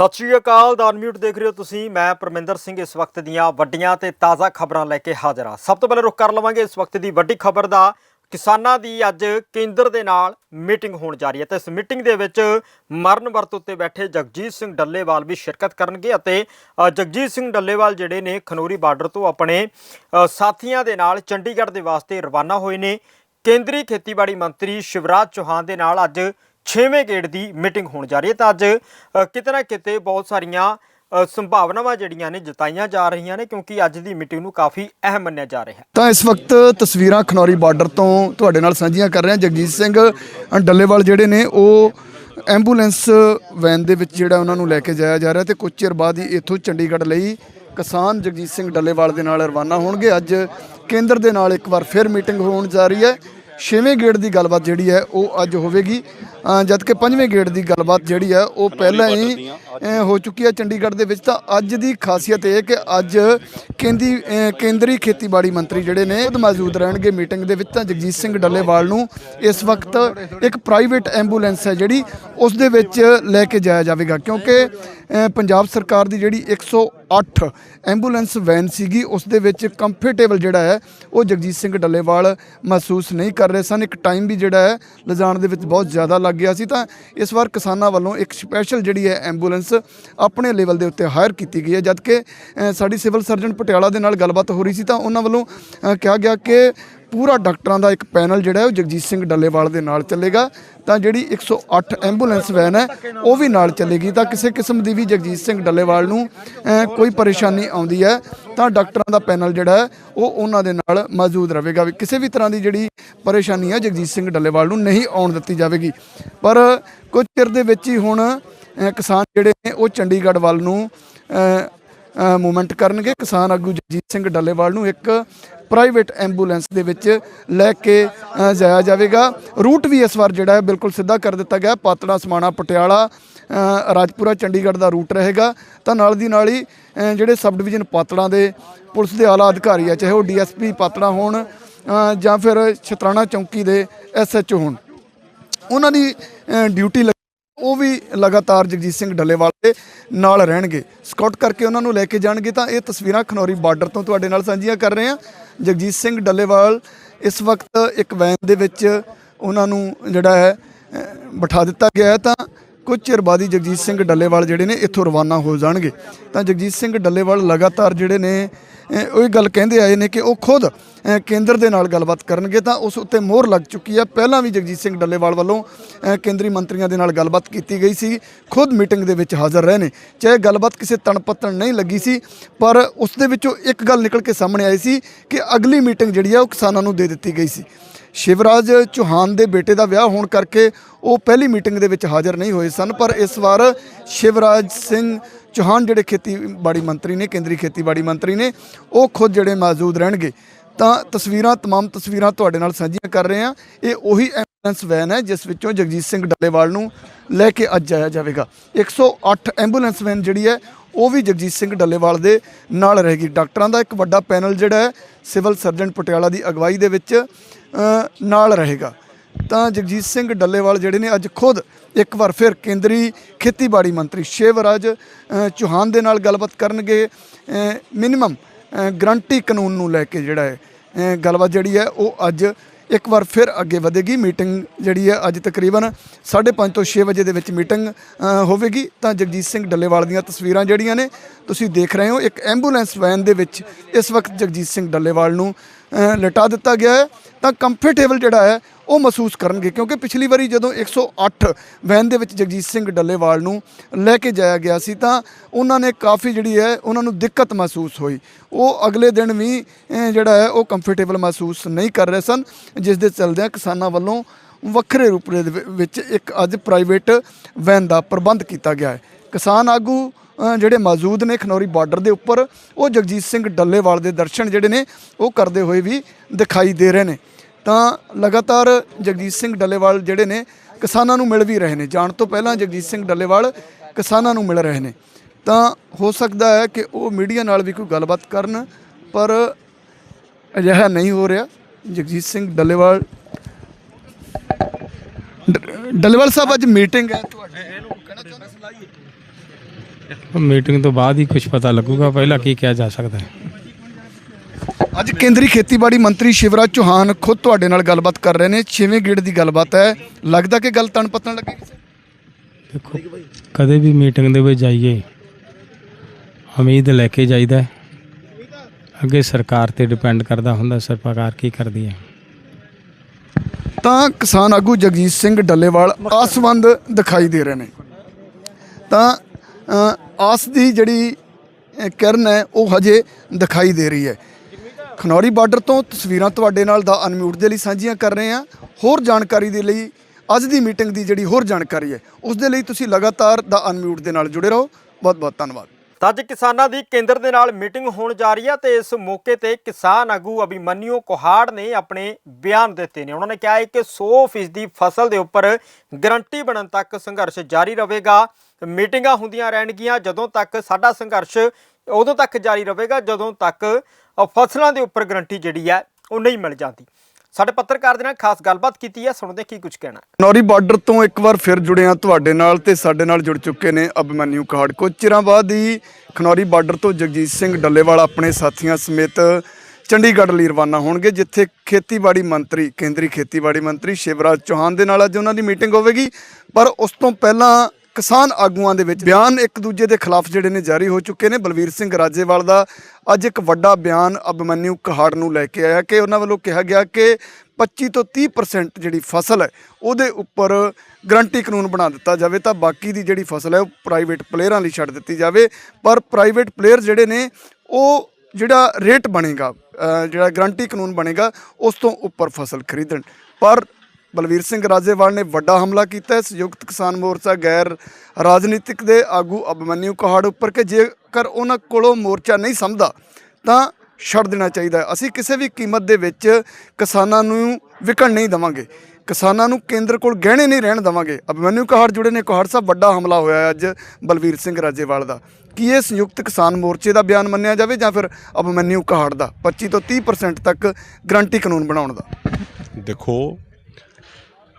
ਸਤਿ ਸ਼੍ਰੀ ਅਕਾਲ, ਦਾ ਦੇਖ ਰਹੇ ਹੋ ਤੁਸੀਂ। ਮੈਂ ਪਰਮਿੰਦਰ ਸਿੰਘ ਇਸ ਵਕਤ ਦੀਆਂ ਵੱਡੀਆਂ ਤੇ ਤਾਜ਼ਾ ਖਬਰਾਂ ਲੈ ਕੇ ਹਾਜ਼ਰ ਹਾਂ। ਸਭ ਤੋਂ ਪਹਿਲਾਂ ਰੁਕ ਕਰ ਲਵਾਂਗੇ ਇਸ ਵਕਤ ਦੀ ਵੱਡੀ ਖਬਰ ਦਾ। ਕਿਸਾਨਾਂ ਦੀ ਅੱਜ ਕੇਂਦਰ ਦੇ ਨਾਲ ਮੀਟਿੰਗ ਹੋਣ ਜਾ ਰਹੀ ਹੈ ਤੇ ਇਸ ਮੀਟਿੰਗ ਦੇ ਵਿੱਚ ਮਰਨ ਵਰਤ ਉੱਤੇ ਬੈਠੇ ਜਗਜੀਤ ਸਿੰਘ ਡੱਲੇਵਾਲ ਵੀ ਸ਼ਿਰਕਤ ਕਰਨਗੇ ਅਤੇ ਜਗਜੀਤ ਸਿੰਘ ਡੱਲੇਵਾਲ ਜਿਹੜੇ ਨੇ ਖਨੌਰੀ ਬਾਰਡਰ ਤੋਂ ਆਪਣੇ ਸਾਥੀਆਂ ਦੇ ਨਾਲ ਚੰਡੀਗੜ੍ਹ ਦੇ ਵਾਸਤੇ ਰਵਾਨਾ ਹੋਏ ਨੇ। ਕੇਂਦਰੀ ਖੇਤੀਬਾੜੀ ਮੰਤਰੀ ਸ਼ਿਵਰਾਜ ਚੌਹਾਨ ਦੇ ਨਾਲ ਅੱਜ 6ਵੇਂ ਗੇੜ ਦੀ ਮੀਟਿੰਗ ਹੋਣ ਜਾ ਰਹੀ ਹੈ ਤਾਂ ਅੱਜ ਕਿਤੇ ਨਾ ਕਿਤੇ ਬਹੁਤ ਸਾਰੀਆਂ ਸੰਭਾਵਨਾਵਾਂ ਜਿਹੜੀਆਂ ਨੇ ਜਤਾਈਆਂ ਜਾ ਰਹੀਆਂ ਨੇ ਕਿਉਂਕਿ ਅੱਜ ਦੀ ਮੀਟਿੰਗ ਨੂੰ ਕਾਫੀ ਅਹਿਮ ਮੰਨਿਆ ਜਾ ਰਿਹਾ ਹੈ। ਤਾਂ ਇਸ ਵਕਤ ਤਸਵੀਰਾਂ ਖਨੌਰੀ ਬਾਰਡਰ ਤੋਂ ਤੁਹਾਡੇ ਨਾਲ ਸਾਂਝੀਆਂ ਕਰ ਰਹੇ ਹਾਂ ਜਗਜੀਤ ਸਿੰਘ ਡੱਲੇਵਾਲ ਜਿਹੜੇ ਨੇ ਉਹ ਐਂਬੂਲੈਂਸ ਵੈਨ ਦੇ ਵਿੱਚ ਜਿਹੜਾ ਉਹਨਾਂ ਨੂੰ ਲੈ ਕੇ ਜਾਇਆ ਜਾ ਰਿਹਾ ਤੇ ਕੁਝ ਚਿਰ ਬਾਅਦ ਹੀ ਇੱਥੋਂ ਚੰਡੀਗੜ੍ਹ ਲਈ ਕਿਸਾਨ ਜਗਜੀਤ ਸਿੰਘ ਡੱਲੇਵਾਲ ਦੇ ਨਾਲ ਰਵਾਨਾ ਹੋਣਗੇ। ਅੱਜ ਕੇਂਦਰ ਦੇ ਨਾਲ ਇੱਕ ਵਾਰ ਫਿਰ ਮੀਟਿੰਗ ਹੋਣ ਜਾ ਰਹੀ ਹੈ। ਛੇਵੇਂ ਗੇੜ ਦੀ ਗੱਲਬਾਤ ਜਿਹੜੀ ਹੈ ਉਹ ਅੱਜ ਹੋਵੇਗੀ। ਜਦ ਕਿ ਪੰਜਵੇਂ ਗੇੜ ਦੀ ਗੱਲਬਾਤ ਜਿਹੜੀ ਹੈ ਉਹ ਪਹਿਲਾਂ ਹੀ ਹੋ ਚੁੱਕੀ ਹੈ ਚੰਡੀਗੜ੍ਹ ਦੇ ਵਿੱਚ। ਤਾਂ ਅੱਜ ਦੀ ਖਾਸੀਅਤ ਇਹ ਹੈ ਕਿ ਅੱਜ ਕੇਂਦੀ ਕੇਂਦਰੀ ਖੇਤੀਬਾੜੀ ਮੰਤਰੀ ਜਿਹੜੇ ਨੇ ਉਹ ਮੌਜੂਦ ਰਹਿਣਗੇ ਮੀਟਿੰਗ ਦੇ ਵਿੱਚ। ਤਾਂ ਜਗਜੀਤ ਸਿੰਘ ਡੱਲੇਵਾਲ ਨੂੰ ਇਸ ਵਕਤ ਇੱਕ ਪ੍ਰਾਈਵੇਟ ਐਂਬੂਲੈਂਸ ਹੈ ਜਿਹੜੀ ਉਸ ਦੇ ਵਿੱਚ ਲੈ ਕੇ ਜਾਇਆ ਜਾਵੇਗਾ। ਕਿਉਂਕਿ ਪੰਜਾਬ ਸਰਕਾਰ ਦੀ ਜਿਹੜੀ 108 ਐਂਬੂਲੈਂਸ ਵੈਨ ਸੀਗੀ, ਉਸ ਦੇ ਵਿੱਚ ਕੰਫਰਟੇਬਲ ਜਿਹੜਾ ਹੈ, ਉਹ ਜਗਜੀਤ ਸਿੰਘ ਡੱਲੇਵਾਲ ਮਹਿਸੂਸ ਨਹੀਂ ਕਰ ਰਹੇ ਸਨ। ਇੱਕ ਟਾਈਮ ਵੀ ਜਿਹੜਾ ਹੈ, ਲਿਜਾਣ ਦੇ ਵਿੱਚ ਬਹੁਤ ਜ਼ਿਆਦਾ ਲੱਗ ਗਿਆ ਸੀ। ਤਾਂ ਇਸ ਵਾਰ ਕਿਸਾਨਾਂ ਵੱਲੋਂ ਇੱਕ ਸਪੈਸ਼ਲ ਜਿਹੜੀ ਹੈ ਐਂਬੂਲੈਂਸ ਆਪਣੇ ਲੈਵਲ ਦੇ ਉੱਤੇ ਹਾਇਰ ਕੀਤੀ ਗਈ ਹੈ। ਜਦਕਿ ਸਾਡੀ ਸਿਵਲ ਸਰਜਨ ਪਟਿਆਲਾ ਦੇ ਨਾਲ ਗੱਲਬਾਤ ਹੋ ਰਹੀ ਸੀ, ਤਾਂ ਉਹਨਾਂ ਵੱਲੋਂ ਕਿਹਾ ਗਿਆ ਕਿ ਪੂਰਾ ਡਾਕਟਰਾਂ ਦਾ ਇੱਕ ਪੈਨਲ ਜਿਹੜਾ ਉਹ ਜਗਜੀਤ ਸਿੰਘ ਡੱਲੇਵਾਲ ਦੇ ਨਾਲ ਚੱਲੇਗਾ। ਤਾਂ ਜਿਹੜੀ 108 ਐਂਬੂਲੈਂਸ ਵੈਨ ਹੈ, ਉਹ ਵੀ ਨਾਲ ਚੱਲੇਗੀ। ਤਾਂ ਕਿਸੇ ਕਿਸਮ ਦੀ ਵੀ ਜਗਜੀਤ ਸਿੰਘ ਡੱਲੇਵਾਲ ਨੂੰ ਕੋਈ ਪਰੇਸ਼ਾਨੀ ਆਉਂਦੀ ਹੈ, ਤਾਂ ਡਾਕਟਰਾਂ ਦਾ ਪੈਨਲ ਜਿਹੜਾ ਹੈ, ਉਹ ਉਹਨਾਂ ਦੇ ਨਾਲ ਮੌਜੂਦ ਰਹੇਗਾ। ਵੀ ਕਿਸੇ ਵੀ ਤਰ੍ਹਾਂ ਦੀ ਜਿਹੜੀ ਪਰੇਸ਼ਾਨੀ ਹੈ, ਜਗਜੀਤ ਸਿੰਘ ਡੱਲੇਵਾਲ ਨੂੰ ਨਹੀਂ ਆਉਣ ਦਿੱਤੀ ਜਾਵੇਗੀ। ਪਰ ਕੁਝ ਚਿਰ ਦੇ ਵਿੱਚ ਹੀ ਹੁਣ ਕਿਸਾਨ ਜਿਹੜੇ ਨੇ, ਉਹ ਚੰਡੀਗੜ੍ਹ ਵੱਲ ਨੂੰ ਮੂਵਮੈਂਟ ਕਰਨਗੇ। ਕਿਸਾਨ ਆਗੂ ਜਗਜੀਤ ਸਿੰਘ ਡੱਲੇਵਾਲ ਨੂੰ ਇੱਕ ਪ੍ਰਾਈਵੇਟ ਐਂਬੂਲੈਂਸ ਦੇ ਵਿੱਚ ਲੈ ਕੇ ਜਾਇਆ ਜਾਵੇਗਾ। ਰੂਟ ਵੀ ਇਸ ਵਾਰ ਜਿਹੜਾ ਹੈ ਬਿਲਕੁਲ ਸਿੱਧਾ ਕਰ ਦਿੱਤਾ ਗਿਆ। ਪਾਤੜਾ, ਸਮਾਣਾ, ਪਟਿਆਲਾ ਰਾਜਪੁਰਾ, ਚੰਡੀਗੜ੍ਹ ਦਾ ਰੂਟ ਰਹੇਗਾ। ਤਾਂ ਨਾਲ ਦੀ ਨਾਲ ਹੀ ਜਿਹੜੇ ਸਬ ਡਿਵੀਜ਼ਨ ਪਾਤੜਾਂ ਦੇ ਪੁਲਿਸ ਦੇ ਆਲਾ ਅਧਿਕਾਰੀ ਆ, ਚਾਹੇ ਉਹ ਡੀਐਸਪੀ ਪਾਤੜਾ ਹੋਣ ਜਾਂ ਫਿਰ ਛਤਰਾਣਾ ਚੌਂਕੀ ਦੇ ਐਸਐਚਓ ਹੋਣ। ਉਹਨਾਂ ਦੀ ਡਿਊਟੀ ਲੱਗੀ ਉਹ ਵੀ ਲਗਾਤਾਰ ਜਗਜੀਤ ਸਿੰਘ ਡੱਲੇਵਾਲ ਦੇ ਨਾਲ ਰਹਿਣਗੇ। ਸਕਾਊਟ ਕਰਕੇ ਉਹਨਾਂ ਨੂੰ ਲੈ ਕੇ ਜਾਣਗੇ ਤਾਂ ਇਹ ਤਸਵੀਰਾਂ ਖਨੌਰੀ ਬਾਰਡਰ ਤੋਂ ਤੁਹਾਡੇ ਨਾਲ ਸਾਂਝੀਆਂ ਕਰ ਰਹੇ ਹਾਂ। ਜਗਜੀਤ ਸਿੰਘ ਡੱਲੇਵਾਲ ਇਸ ਵਕਤ ਇੱਕ ਵੈਨ ਦੇ ਵਿੱਚ ਉਹਨਾਂ ਨੂੰ ਜਿਹੜਾ ਹੈ ਬਿਠਾ ਦਿੱਤਾ ਗਿਆ ਹੈ। ਤਾਂ ਕੁਝ ਚਿਰ ਬਾਅਦ ਹੀ ਜਗਜੀਤ ਸਿੰਘ ਡੱਲੇਵਾਲ ਜਿਹੜੇ ਨੇ ਇੱਥੋਂ ਰਵਾਨਾ ਹੋ ਜਾਣਗੇ। ਤਾਂ ਜਗਜੀਤ ਸਿੰਘ ਡੱਲੇਵਾਲ ਲਗਾਤਾਰ ਜਿਹੜੇ ਨੇ ਅ, ਉਹ ਗੱਲ ਕਹਿੰਦੇ ਆਏ ਨੇ ਕਿ ਉਹ ਖੁਦ ਕੇਂਦਰ ਦੇ ਨਾਲ ਗੱਲਬਾਤ ਕਰਨਗੇ ਤਾਂ ਉਸ ਉੱਤੇ ਮੋਹਰ ਲੱਗ ਚੁੱਕੀ ਹੈ ਪਹਿਲਾਂ ਵੀ ਜਗਜੀਤ ਸਿੰਘ ਡੱਲੇਵਾਲ ਵੱਲੋਂ ਕੇਂਦਰੀ ਮੰਤਰੀਆਂ ਦੇ ਨਾਲ ਗੱਲਬਾਤ ਕੀਤੀ ਗਈ ਸੀ। ਖੁਦ ਮੀਟਿੰਗ ਦੇ ਵਿੱਚ ਹਾਜ਼ਰ ਰਹੇ ਨੇ। ਚਾਹੇ ਗੱਲਬਾਤ ਕਿਸੇ ਤਣਪੱਤਣ ਨਹੀਂ ਲੱਗੀ ਸੀ ਪਰ ਉਸ ਦੇ ਵਿੱਚੋਂ ਇੱਕ ਗੱਲ ਨਿਕਲ ਕੇ ਸਾਹਮਣੇ ਆਈ ਸੀ ਕਿ ਅਗਲੀ ਮੀਟਿੰਗ ਜਿਹੜੀ ਆ ਉਹ ਕਿਸਾਨਾਂ ਨੂੰ ਦੇ ਦਿੱਤੀ ਗਈ ਸੀ। ਸ਼ਿਵਰਾਜ ਚੌਹਾਨ ਦੇ ਬੇਟੇ ਦਾ ਵਿਆਹ ਹੋਣ ਕਰਕੇ ਉਹ ਪਹਿਲੀ ਮੀਟਿੰਗ ਦੇ ਵਿੱਚ ਹਾਜ਼ਰ ਨਹੀਂ ਹੋਏ ਸਨ ਪਰ ਇਸ ਵਾਰ ਸ਼ਿਵਰਾਜ ਸਿੰਘ ਚੌਹਾਨ ਜਿਹੜੇ ਖੇਤੀਬਾੜੀ ਮੰਤਰੀ ਨੇ ਕੇਂਦਰੀ ਖੇਤੀਬਾੜੀ ਮੰਤਰੀ ਨੇ ਉਹ ਖੁਦ ਜਿਹੜੇ ਮੌਜੂਦ ਰਹਿਣਗੇ ਤਾਂ ਤਸਵੀਰਾਂ तमाम ਤਸਵੀਰਾਂ ਤੁਹਾਡੇ ਨਾਲ ਸਾਂਝੀਆਂ ਕਰ ਰਹੇ ਹਾਂ ਇਹ ਉਹੀ ਐਂਬੂਲੈਂਸ ਵੈਨ ਹੈ ਜਿਸ ਵਿੱਚੋਂ ਜਗਜੀਤ ਸਿੰਘ ਡੱਲੇਵਾਲ ਨੂੰ ਲੈ ਕੇ ਅੱਜ ਜਾਇਆ ਜਾਵੇਗਾ 108 ਐਂਬੂਲੈਂਸ ਵੈਨ ਜਿਹੜੀ ਹੈ ਉਹ ਵੀ ਜਗਜੀਤ ਸਿੰਘ ਡੱਲੇਵਾਲ ਦੇ ਨਾਲ ਰਹੇਗੀ ਡਾਕਟਰਾਂ ਦਾ ਇੱਕ ਵੱਡਾ ਪੈਨਲ ਜਿਹੜਾ ਹੈ ਸਿਵਲ ਸਰਜਨ ਪਟਿਆਲਾ ਦੀ ਅਗਵਾਈ ਦੇ ਵਿੱਚ ਅ, ਨਾਲ ਰਹੇਗਾ। ਤਾਂ ਜਗਜੀਤ ਸਿੰਘ ਡੱਲੇਵਾਲ ਜਿਹੜੇ ਨੇ ਅੱਜ ਖੁਦ ਇੱਕ ਵਾਰ ਫਿਰ ਕੇਂਦਰੀ ਖੇਤੀਬਾੜੀ ਮੰਤਰੀ ਸ਼ਿਵਰਾਜ ਚੌਹਾਨ ਦੇ ਨਾਲ ਗੱਲਬਾਤ ਕਰਨਗੇ। ਮਿਨੀਮਮ ਗਰੰਟੀ ਕਾਨੂੰਨ ਨੂੰ ਲੈ ਕੇ ਜਿਹੜਾ ਹੈ ਗੱਲਬਾਤ ਜਿਹੜੀ ਹੈ, ਉਹ ਅੱਜ ਇੱਕ ਵਾਰ ਫਿਰ ਅੱਗੇ ਵਧੇਗੀ। ਮੀਟਿੰਗ ਜਿਹੜੀ ਹੈ, ਅੱਜ ਤਕਰੀਬਨ 5:30 ਤੋਂ 6 ਵਜੇ ਦੇ ਵਿੱਚ ਮੀਟਿੰਗ ਹੋਵੇਗੀ। ਤਾਂ ਜਗਜੀਤ ਸਿੰਘ ਡੱਲੇਵਾਲ ਦੀਆਂ ਤਸਵੀਰਾਂ ਜਿਹੜੀਆਂ ਨੇ, ਤੁਸੀਂ ਦੇਖ ਰਹੇ ਹੋ। ਇੱਕ ਐਂਬੂਲੈਂਸ ਵੈਨ ਦੇ ਵਿੱਚ ਇਸ ਵਕਤ ਜਗਜੀਤ ਸਿੰਘ ਡੱਲੇਵਾਲ ਨੂੰ ਲਟਾ ਦਿੱਤਾ ਗਿਆ ਹੈ, ਤਾਂ ਕੰਫਰਟੇਬਲ ਜਿਹੜਾ ਹੈ, ਉਹ ਮਹਿਸੂਸ ਕਰਨਗੇ। ਕਿਉਂਕਿ ਪਿਛਲੀ ਵਾਰੀ ਜਦੋਂ 108 ਵੈਨ ਦੇ ਵਿੱਚ ਜਗਜੀਤ ਸਿੰਘ ਡੱਲੇਵਾਲ ਨੂੰ ਲੈ ਕੇ ਜਾਇਆ ਗਿਆ ਸੀ, ਤਾਂ ਉਹਨਾਂ ਨੇ ਕਾਫੀ ਜਿਹੜੀ ਹੈ, ਉਹਨਾਂ ਨੂੰ ਦਿੱਕਤ ਮਹਿਸੂਸ ਹੋਈ। ਉਹ ਅਗਲੇ ਦਿਨ ਵੀ ਜਿਹੜਾ ਹੈ, ਉਹ ਕੰਫਰਟੇਬਲ ਮਹਿਸੂਸ ਨਹੀਂ ਕਰ ਰਹੇ ਸਨ, ਜਿਸ ਦੇ ਚਲਦਿਆਂ ਕਿਸਾਨਾਂ ਵੱਲੋਂ ਵੱਖਰੇ ਰੂਪ ਦੇ ਵਿੱਚ ਇੱਕ ਅੱਜ ਪ੍ਰਾਈਵੇਟ ਵੈਨ ਦਾ ਪ੍ਰਬੰਧ ਕੀਤਾ ਗਿਆ ਹੈ। ਕਿਸਾਨ ਆਗੂ ਜਿਹੜੇ ਮੌਜੂਦ ਨੇ ਖਨੌਰੀ ਬਾਰਡਰ ਦੇ ਉੱਪਰ, ਉਹ ਜਗਜੀਤ ਸਿੰਘ ਡੱਲੇਵਾਲ ਦੇ ਦਰਸ਼ਨ ਜਿਹੜੇ ਨੇ, ਉਹ ਕਰਦੇ ਹੋਏ ਵੀ ਦਿਖਾਈ ਦੇ ਰਹੇ ਨੇ। ਤਾਂ ਲਗਾਤਾਰ ਜਗਜੀਤ ਸਿੰਘ ਡੱਲੇਵਾਲ ਜਿਹੜੇ ਨੇ, ਕਿਸਾਨਾਂ ਨੂੰ ਮਿਲ ਵੀ ਰਹੇ ਨੇ। ਜਾਣ ਤੋਂ ਪਹਿਲਾਂ ਜਗਜੀਤ ਸਿੰਘ ਡੱਲੇਵਾਲ ਕਿਸਾਨਾਂ ਨੂੰ ਮਿਲ ਰਹੇ ਨੇ। ਤਾਂ ਹੋ ਸਕਦਾ ਹੈ ਕਿ ਉਹ ਮੀਡੀਆ ਨਾਲ ਵੀ ਕੋਈ ਗੱਲਬਾਤ ਕਰਨ, ਪਰ ਅਜਿਹਾ ਨਹੀਂ ਹੋ ਰਿਹਾ। ਜਗਜੀਤ ਸਿੰਘ ਡੱਲੇਵਾਲ ਡੱਲੇਵਾਲ ਸਾਹਿਬ, ਅੱਜ ਮੀਟਿੰਗ ਹੈ ਤੁਹਾਡੀ। ਇਹਨੂੰ ਕਹਿਣਾ ਚਾਹੁੰਦੇ ਮੀਟਿੰਗ ਤੋਂ ਬਾਅਦ ਹੀ ਕੁਝ ਪਤਾ ਲੱਗੂਗਾ ਪਹਿਲਾਂ ਕੀ ਕਿਹਾ ਜਾ ਸਕਦਾ ਹੈ। ਅੱਜ ਕੇਂਦਰੀ ਖੇਤੀਬਾੜੀ ਮੰਤਰੀ ਸ਼ਿਵਰਾਜ ਚੌਹਾਨ ਖੁਦ ਤੁਹਾਡੇ ਨਾਲ ਗੱਲਬਾਤ ਕਰ ਰਹੇ ਨੇ। 6ਵੇਂ ਗੇੜ ਦੀ ਗੱਲਬਾਤ ਹੈ। ਲੱਗਦਾ ਕਿ ਗੱਲ ਤਣ ਪਤਨ ਲੱਗੇਗੀ ਦੇਖੋ ਕਦੇ ਵੀ ਮੀਟਿੰਗ ਦੇ ਵਿੱਚ ਜਾਈਏ ਉਮੀਦ ਲੈ ਕੇ ਜਾਈਦਾ। ਅੱਗੇ ਸਰਕਾਰ ਤੇ ਡਿਪੈਂਡ ਕਰਦਾ ਹੁੰਦਾ ਸਰਕਾਰ ਕੀ ਕਰਦੀ ਹੈ। ਤਾਂ ਕਿਸਾਨ ਆਗੂ ਜਗਜੀਤ ਸਿੰਘ ਡੱਲੇਵਾਲ ਆਸਵੰਦ ਦਿਖਾਈ ਦੇ ਰਹੇ ਨੇ। ਤਾਂ ਆਸ ਦੀ ਜਿਹੜੀ ਕਿਰਨ ਹੈ, ਉਹ ਹਜੇ ਦਿਖਾਈ ਦੇ ਰਹੀ ਹੈ। ਖਨੌਰੀ ਬਾਰਡਰ ਤੋਂ ਤਸਵੀਰਾਂ ਤੁਹਾਡੇ ਨਾਲ ਦਾ ਅਨਮਿਊਟ ਦੇ ਲਈ ਸਾਂਝੀਆਂ ਕਰ ਰਹੇ ਹਾਂ। ਹੋਰ ਜਾਣਕਾਰੀ ਦੇ ਲਈ ਅੱਜ ਦੀ ਮੀਟਿੰਗ ਦੀ ਜਿਹੜੀ ਹੋਰ ਜਾਣਕਾਰੀ ਹੈ, ਉਸ ਦੇ ਲਈ ਤੁਸੀਂ ਲਗਾਤਾਰ ਦਾ ਅਨਮਿਊਟ ਦੇ ਨਾਲ ਜੁੜੇ ਰਹੋ। ਬਹੁਤ ਬਹੁਤ ਧੰਨਵਾਦ। ਤਾਂ ਅੱਜ ਕਿਸਾਨਾਂ ਦੀ ਕੇਂਦਰ ਦੇ ਨਾਲ ਮੀਟਿੰਗ ਹੋਣ ਜਾ ਰਹੀ ਹੈ ਤੇ ਇਸ ਮੌਕੇ ਤੇ ਕਿਸਾਨ ਆਗੂ ਅਭਿਮਨਿਊ ਕੋਹਾੜ ਨੇ ਆਪਣੇ ਬਿਆਨ ਦਿੱਤੇ ਨੇ। ਉਹਨਾਂ ਨੇ ਕਿਹਾ ਹੈ ਕਿ 100% ਫਸਲ ਦੇ ਉੱਪਰ ਗਰੰਟੀ ਬਣਨ ਤੱਕ ਸੰਘਰਸ਼ ਜਾਰੀ ਰਹੇਗਾ। ਮੀਟਿੰਗਾਂ ਹੁੰਦੀਆਂ ਰਹਿਣਗੀਆਂ ਜਦੋਂ ਤੱਕ ਸਾਡਾ ਸੰਘਰਸ਼ ਉਦੋਂ ਤੱਕ ਜਾਰੀ ਰਹੇਗਾ, ਜਦੋਂ ਤੱਕ ਫਸਲਾਂ ਦੇ ਉੱਪਰ ਗਰੰਟੀ ਜਿਹੜੀ ਹੈ ਉਹ ਨਹੀਂ ਮਿਲ ਜਾਂਦੀ। ਸਾਡੇ ਪੱਤਰਕਾਰ ਦੇ ਨਾਲ ਖਾਸ ਗੱਲਬਾਤ ਕੀਤੀ ਹੈ, ਸੁਣਦੇ ਕੀ ਕੁਝ ਕਹਿਣਾ ਹੈ। ਨੌਰੀ ਬਾਰਡਰ ਤੋਂ ਇੱਕ ਵਾਰ ਫਿਰ ਜੁੜੇ ਹਾਂ ਤੁਹਾਡੇ ਨਾਲ ਤੇ ਸਾਡੇ ਨਾਲ ਜੁੜ ਚੁੱਕੇ ਨੇ ਅਭਿਮਨਿਊ ਕਾਹੜ ਕੋ ਚਿਰਾਂ ਬਾਅਦ ਹੀ ਖਨੌਰੀ ਬਾਰਡਰ ਤੋਂ ਜਗਜੀਤ ਸਿੰਘ ਡੱਲੇਵਾਲ ਆਪਣੇ ਸਾਥੀਆਂ ਸਮੇਤ ਚੰਡੀਗੜ੍ਹ ਲਈ ਰਵਾਨਾ ਹੋਣਗੇ, ਜਿੱਥੇ ਖੇਤੀਬਾੜੀ ਮੰਤਰੀ, ਕੇਂਦਰੀ ਖੇਤੀਬਾੜੀ ਮੰਤਰੀ ਸ਼ਿਵਰਾਜ ਚੌਹਾਨ ਦੇ ਨਾਲ ਅੱਜ ਉਹਨਾਂ ਦੀ ਮੀਟਿੰਗ ਹੋਵੇਗੀ ਪਰ ਉਸ ਤੋਂ ਪਹਿਲਾਂ ਕਿਸਾਨ ਆਗੂਆਂ ਦੇ ਵਿੱਚ ਬਿਆਨ ਇੱਕ ਦੂਜੇ ਦੇ ਖਿਲਾਫ ਜਿਹੜੇ ਨੇ ਜਾਰੀ ਹੋ ਚੁੱਕੇ ਨੇ। ਬਲਵੀਰ ਸਿੰਘ ਰਾਜੇਵਾਲ ਦਾ ਅੱਜ ਇੱਕ ਵੱਡਾ ਬਿਆਨ ਅਭਮਨਿਊ ਕਹਾੜ ਨੂੰ ਲੈ ਕੇ ਆਇਆ ਕਿ ਉਹਨਾਂ ਵੱਲੋਂ ਕਿਹਾ ਗਿਆ ਕਿ 25 ਤੋਂ 30% ਜਿਹੜੀ ਫਸਲ ਹੈ, ਉਹਦੇ ਉੱਪਰ ਗਰੰਟੀ ਕਾਨੂੰਨ ਬਣਾ ਦਿੱਤਾ ਜਾਵੇ ਤਾਂ ਬਾਕੀ ਦੀ ਜਿਹੜੀ ਫਸਲ ਹੈ, ਉਹ ਪ੍ਰਾਈਵੇਟ ਪਲੇਅਰਾਂ ਲਈ ਛੱਡ ਦਿੱਤੀ ਜਾਵੇ। ਪਰ ਪ੍ਰਾਈਵੇਟ ਪਲੇਅਰ ਜਿਹੜੇ ਨੇ, ਉਹ ਜਿਹੜਾ ਰੇਟ ਬਣੇਗਾ ਜਿਹੜਾ ਗਰੰਟੀ ਕਾਨੂੰਨ ਬਣੇਗਾ, ਉਸ ਤੋਂ ਉੱਪਰ ਫਸਲ ਖਰੀਦਣ। ਪਰ ਬਲਵੀਰ ਸਿੰਘ ਰਾਜੇਵਾਲ ਨੇ ਵੱਡਾ ਹਮਲਾ ਕੀਤਾ। ਹੈ ਸੰਯੁਕਤ ਕਿਸਾਨ ਮੋਰਚਾ ਗੈਰ ਰਾਜਨੀਤਿਕ ਦੇ ਆਗੂ ਅਭਿਮਨਿਊ ਕਹਾੜ ਉੱਪਰ ਕਿ ਜੇਕਰ ਉਹਨਾਂ ਕੋਲੋਂ ਮੋਰਚਾ ਨਹੀਂ ਸਮਝਦਾ ਤਾਂ ਛੱਡ ਦੇਣਾ ਚਾਹੀਦਾ ਅਸੀਂ ਕਿਸੇ ਵੀ ਕੀਮਤ ਦੇ ਵਿੱਚ ਕਿਸਾਨਾਂ ਨੂੰ ਵਿਕਣ ਨਹੀਂ ਦਵਾਂਗੇ। ਕਿਸਾਨਾਂ ਨੂੰ ਕੇਂਦਰ ਕੋਲ ਗਹਿਣੇ ਨਹੀਂ ਰਹਿਣ ਦਵਾਂਗੇ। ਅਭਿਮਨਿਊ ਕਹਾੜ ਜੁੜੇ ਨੇ। ਕਹਾੜ ਸਾਹਿਬ, ਵੱਡਾ ਹਮਲਾ ਹੋਇਆ ਅੱਜ ਬਲਵੀਰ ਸਿੰਘ ਰਾਜੇਵਾਲ ਦਾ। ਕੀ ਇਹ ਸੰਯੁਕਤ ਕਿਸਾਨ ਮੋਰਚੇ ਦਾ ਬਿਆਨ ਮੰਨਿਆ ਜਾਵੇ ਜਾਂ ਫਿਰ ਅਭਿਮਨਿਊ ਕਹਾੜ ਦਾ? 25 ਤੋਂ 30% ਤੱਕ ਗਰੰਟੀ ਕਾਨੂੰਨ ਬਣਾਉਣ ਦਾ। ਦੇਖੋ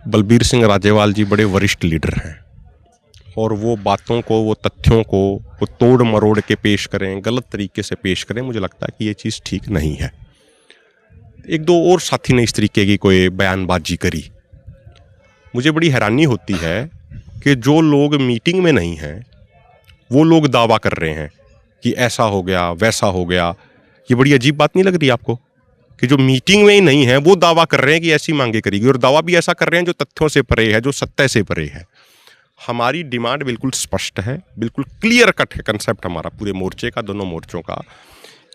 बलबीर सिंह राजेवाल जी बड़े वरिष्ठ लीडर हैं। और वो बातों को, वो तथ्यों को, वो तोड़ मरोड़ के पेश करें, गलत तरीके से पेश करें, मुझे लगता है कि ये चीज़ ठीक नहीं है। एक दो और साथी ने इस तरीके की कोई बयानबाजी करी। मुझे बड़ी हैरानी होती है कि जो लोग मीटिंग में नहीं हैं, वो लोग दावा कर रहे हैं कि ऐसा हो गया, वैसा हो गया। ये बड़ी अजीब बात नहीं लग रही आपको? कि जो मीटिंग में ही नहीं है, वो दावा कर रहे हैं कि ऐसी मांगे करेगी और दावा भी ऐसा कर रहे हैं जो तथ्यों से परे है, जो सत्य से परे है। हमारी डिमांड बिल्कुल स्पष्ट है, बिल्कुल क्लियर कट है कंसेप्ट हमारा पूरे मोर्चे का, दोनों मोर्चों का,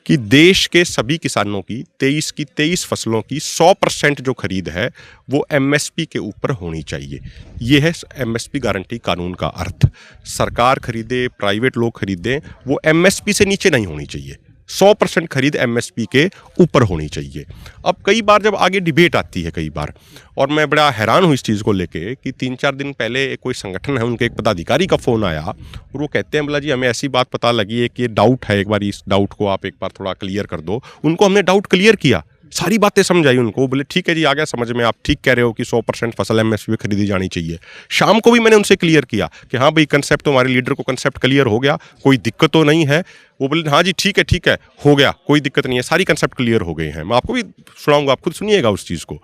कि देश के सभी किसानों की 23 की 23 फ़सलों की सौ परसेंट जो खरीद है, वो एमएसपी के ऊपर होनी चाहिए। ये है एमएसपी गारंटी कानून का अर्थ। सरकार खरीदे प्राइवेट लोग खरीदें, वो एमएसपी से नीचे नहीं होनी चाहिए। 100 परसेंट खरीद एमएसपी के ऊपर होनी चाहिए। अब कई बार जब आगे डिबेट आती है कई बार, और मैं बड़ा हैरान हूँ इस चीज़ को लेके कि तीन चार दिन पहले एक कोई संगठन है, उनके एक पदाधिकारी का फ़ोन आया, और वो कहते हैं बोला जी, हमें ऐसी बात पता लगी है कि ये डाउट है, एक बार इस डाउट को आप एक बार थोड़ा क्लियर कर दो। उनको हमने डाउट क्लियर किया। सारी बातें समझाई उनको बोले, ठीक है जी, आ गया समझ में, आप ठीक कह रहे हो कि सौ परसेंट फ़सल एम पे खरीदी जानी चाहिए। शाम को भी मैंने उनसे क्लियर किया कि हाँ भाई कंसेप्ट तो हमारे लीडर को कंसेप्ट क्लियर हो गया, कोई दिक्कत तो नहीं है। वो बोले हाँ जी, ठीक है ठीक है, हो गया, कोई दिक्कत नहीं है, सारी कंसेप्ट क्लियर हो गए हैं। मैं आपको भी सुनाऊँगा, आप खुद सुनिएगा उस चीज़ को।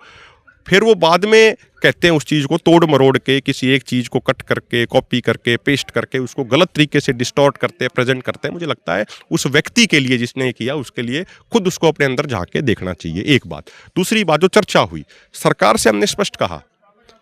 फिर वो बाद में कहते हैं उस चीज़ को तोड़ मरोड़ के, किसी एक चीज़ को कट करके कॉपी करके पेस्ट करके, उसको गलत तरीके से डिस्टॉर्ट करते हैं प्रेजेंट करते हैं। मुझे लगता है उस व्यक्ति के लिए जिसने किया, उसके लिए खुद उसको अपने अंदर झाँक के देखना चाहिए, एक बात। दूसरी बात, जो चर्चा हुई, सरकार से हमने स्पष्ट कहा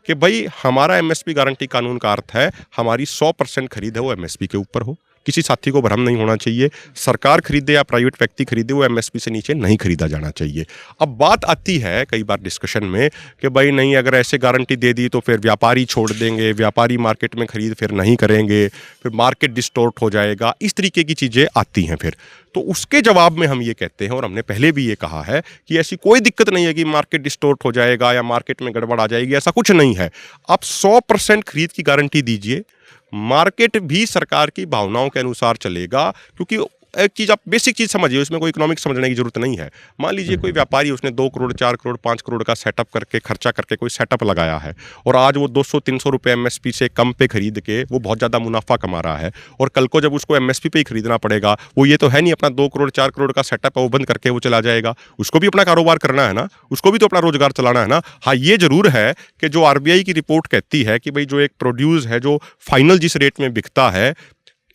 कि भाई, हमारा एमएसपी गारंटी कानून का अर्थ है, हमारी 100 परसेंट खरीद है, वो एमएसपी के ऊपर हो। किसी साथी को भ्रम नहीं होना चाहिए। सरकार खरीदे या प्राइवेट व्यक्ति खरीदे, वो एमएसपी से नीचे नहीं खरीदा जाना चाहिए। अब बात आती है कई बार डिस्कशन में कि भाई नहीं, अगर ऐसे गारंटी दे दी तो फिर व्यापारी छोड़ देंगे, व्यापारी मार्केट में खरीद फिर नहीं करेंगे, फिर मार्केट डिस्टोर्ट हो जाएगा। इस तरीके की चीज़ें आती हैं फिर। तो उसके जवाब में हम ये कहते हैं, और हमने पहले भी ये कहा है कि ऐसी कोई दिक्कत नहीं है कि मार्केट डिस्टोर्ट हो जाएगा या मार्केट में गड़बड़ आ जाएगी, ऐसा कुछ नहीं है। आप सौ परसेंट खरीद की गारंटी दीजिए मार्केट भी सरकार की भावनाओं के अनुसार चलेगा क्योंकि एक चीज़ आप बेसिक चीज़ समझिए उसमें कोई इकोनॉमिक्स समझने की ज़रूरत नहीं है। मान लीजिए कोई व्यापारी उसने दो करोड़ चार करोड़ पाँच करोड़ का सेटअप करके खर्चा करके कोई सेटअप लगाया है और आज वो 200 300 रुपए एमएसपी से कम पे खरीद के वो बहुत ज़्यादा मुनाफा कमा रहा है और कल को जब उसको एमएसपी पे ही खरीदना पड़ेगा वो ये तो है नहीं अपना दो करोड़ चार करोड़ का सेटअप है वो बंद करके वो चला जाएगा। उसको भी अपना कारोबार करना है ना? उसको भी तो अपना रोज़गार चलाना है ना? हाँ ये ज़रूर है कि जो आरबीआई की रिपोर्ट कहती है कि भाई जो एक प्रोड्यूस है जो फाइनल जिस रेट में बिकता है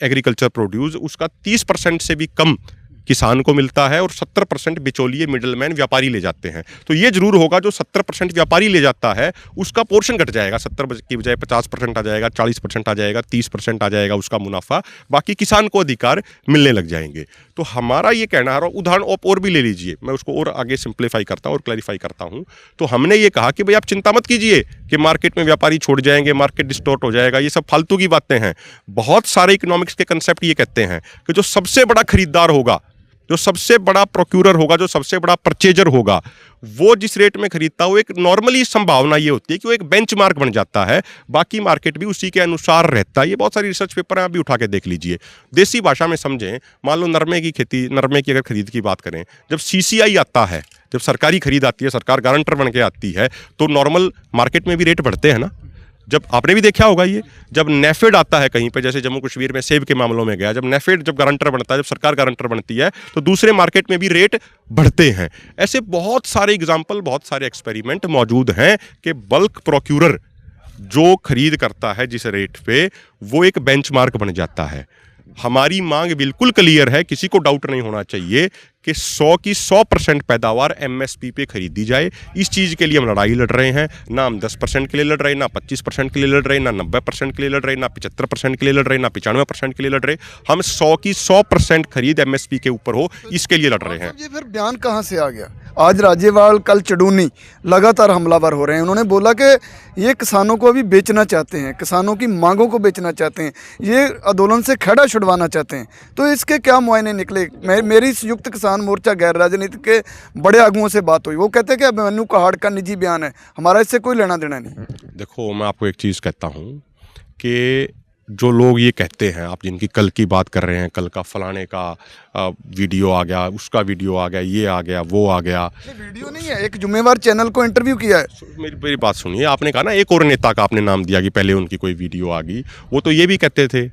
एग्रीकल्चर प्रोड्यूस उसका 30 परसेंट से भी कम किसान को मिलता है और 70 परसेंट बिचौलिए मिडलमैन व्यापारी ले जाते हैं। तो ये ज़रूर होगा जो 70 परसेंट व्यापारी ले जाता है, उसका पोर्शन घट जाएगा। 70 की बजाय 50 परसेंट आ जाएगा 40 परसेंट आ जाएगा 30 परसेंट आ जाएगा, उसका मुनाफा बाकी किसान को अधिकार मिलने लग जाएँगे। तो हमारा ये कहना है उदाहरण आप और भी ले लीजिए। मैं उसको और आगे सिंप्लीफाई करता हूँ और क्लैरिफाई करता हूँ। तो हमने ये कहा कि भाई आप चिंता मत कीजिए कि मार्केट में व्यापारी छोड़ जाएँगे मार्केट डिस्टोर्ट हो जाएगा, ये सब फालतू की बातें हैं। बहुत सारे इकोनॉमिक्स के कंसेप्ट ये कहते हैं कि जो सबसे बड़ा खरीदार होगा जो सबसे बड़ा प्रोक्यूरर होगा, जो सबसे बड़ा परचेजर होगा, वो जिस रेट में खरीदता है एक नॉर्मली संभावना ये होती है कि वो एक बेंचमार्क बन जाता है। बाकी मार्केट भी उसी के अनुसार रहता है। ये बहुत सारी रिसर्च पेपर हैं, आप भी उठा के देख लीजिए। देसी भाषा में समझें, मान लो नरमे की खेती, नरमे की अगर खरीद की बात करें, जब सीसीआई आता है, जब सरकारी खरीद आती है, सरकार गारंटर बन के आती है तो नॉर्मल मार्केट में भी रेट बढ़ते हैं ना? जब आपने भी देखा होगा ये, जब नेफेड आता है कहीं पे, जैसे जम्मू कश्मीर में सेब के मामलों में गया, जब नेफेड जब गारंटर बनता है, जब सरकार गारंटर बनती है तो दूसरे मार्केट में भी रेट बढ़ते हैं। ऐसे बहुत सारे एग्ज़ाम्पल, बहुत सारे एक्सपेरिमेंट मौजूद हैं कि बल्क प्रोक्यूरर जो खरीद करता है जिस रेट पे, वो एक बेंचमार्क बन जाता है। हमारी मांग बिल्कुल क्लियर है, किसी को डाउट नहीं होना चाहिए कि 100 की 100 परसेंट पैदावार एमएसपी पे खरीदी जाए। इस चीज़ के लिए हम लड़ाई लड़ रहे हैं। ना हम 10 परसेंट के लिए लड़ रहे, ना 25 परसेंट के लिए लड़ रहे, ना 90 परसेंट के लिए लड़ रहे, ना 75 परसेंट के लिए लड़ रहे, ना पचानवे परसेंट के लिए लड़ रहे। हम सौ की सौ परसेंट खरीद एमएसपी के ऊपर हो, इसके लिए लड़ रहे हैं। ये फिर बयान कहाँ से आ गया? आज राज्यपाल, कल चडूनी लगातार हमलावर हो रहे हैं। उन्होंने बोला कि ये किसानों को अभी बेचना चाहते हैं, किसानों की मांगों को बेचना चाहते हैं, ये आंदोलन से खड़ा छुड़वाना चाहते हैं। तो इसके क्या मुआयने निकले? मेरी संयुक्त किसान मोर्चा गैर राजनीतिक के बड़े आगुओं से बात हुई। वो कहते हैं कि अभिमन्यु कहाड़ का निजी बयान है। हमारा इससे कोई लेना देना नहीं। देखो मैं आपको एक चीज़ कहता हूँ कि जो लोग ये कहते हैं आप जिनकी कल की बात कर रहे हैं कल का फलाने का आ, वीडियो आ गया उसका वीडियो आ गया ये आ गया वो आ गया। वीडियो नहीं है एक जुम्मेवार चैनल को इंटरव्यू किया है। मेरी मेरी बात सुनिए आपने कहा ना एक और नेता का आपने नाम दिया कि पहले उनकी कोई वीडियो आ गई। वो तो ये भी कहते थे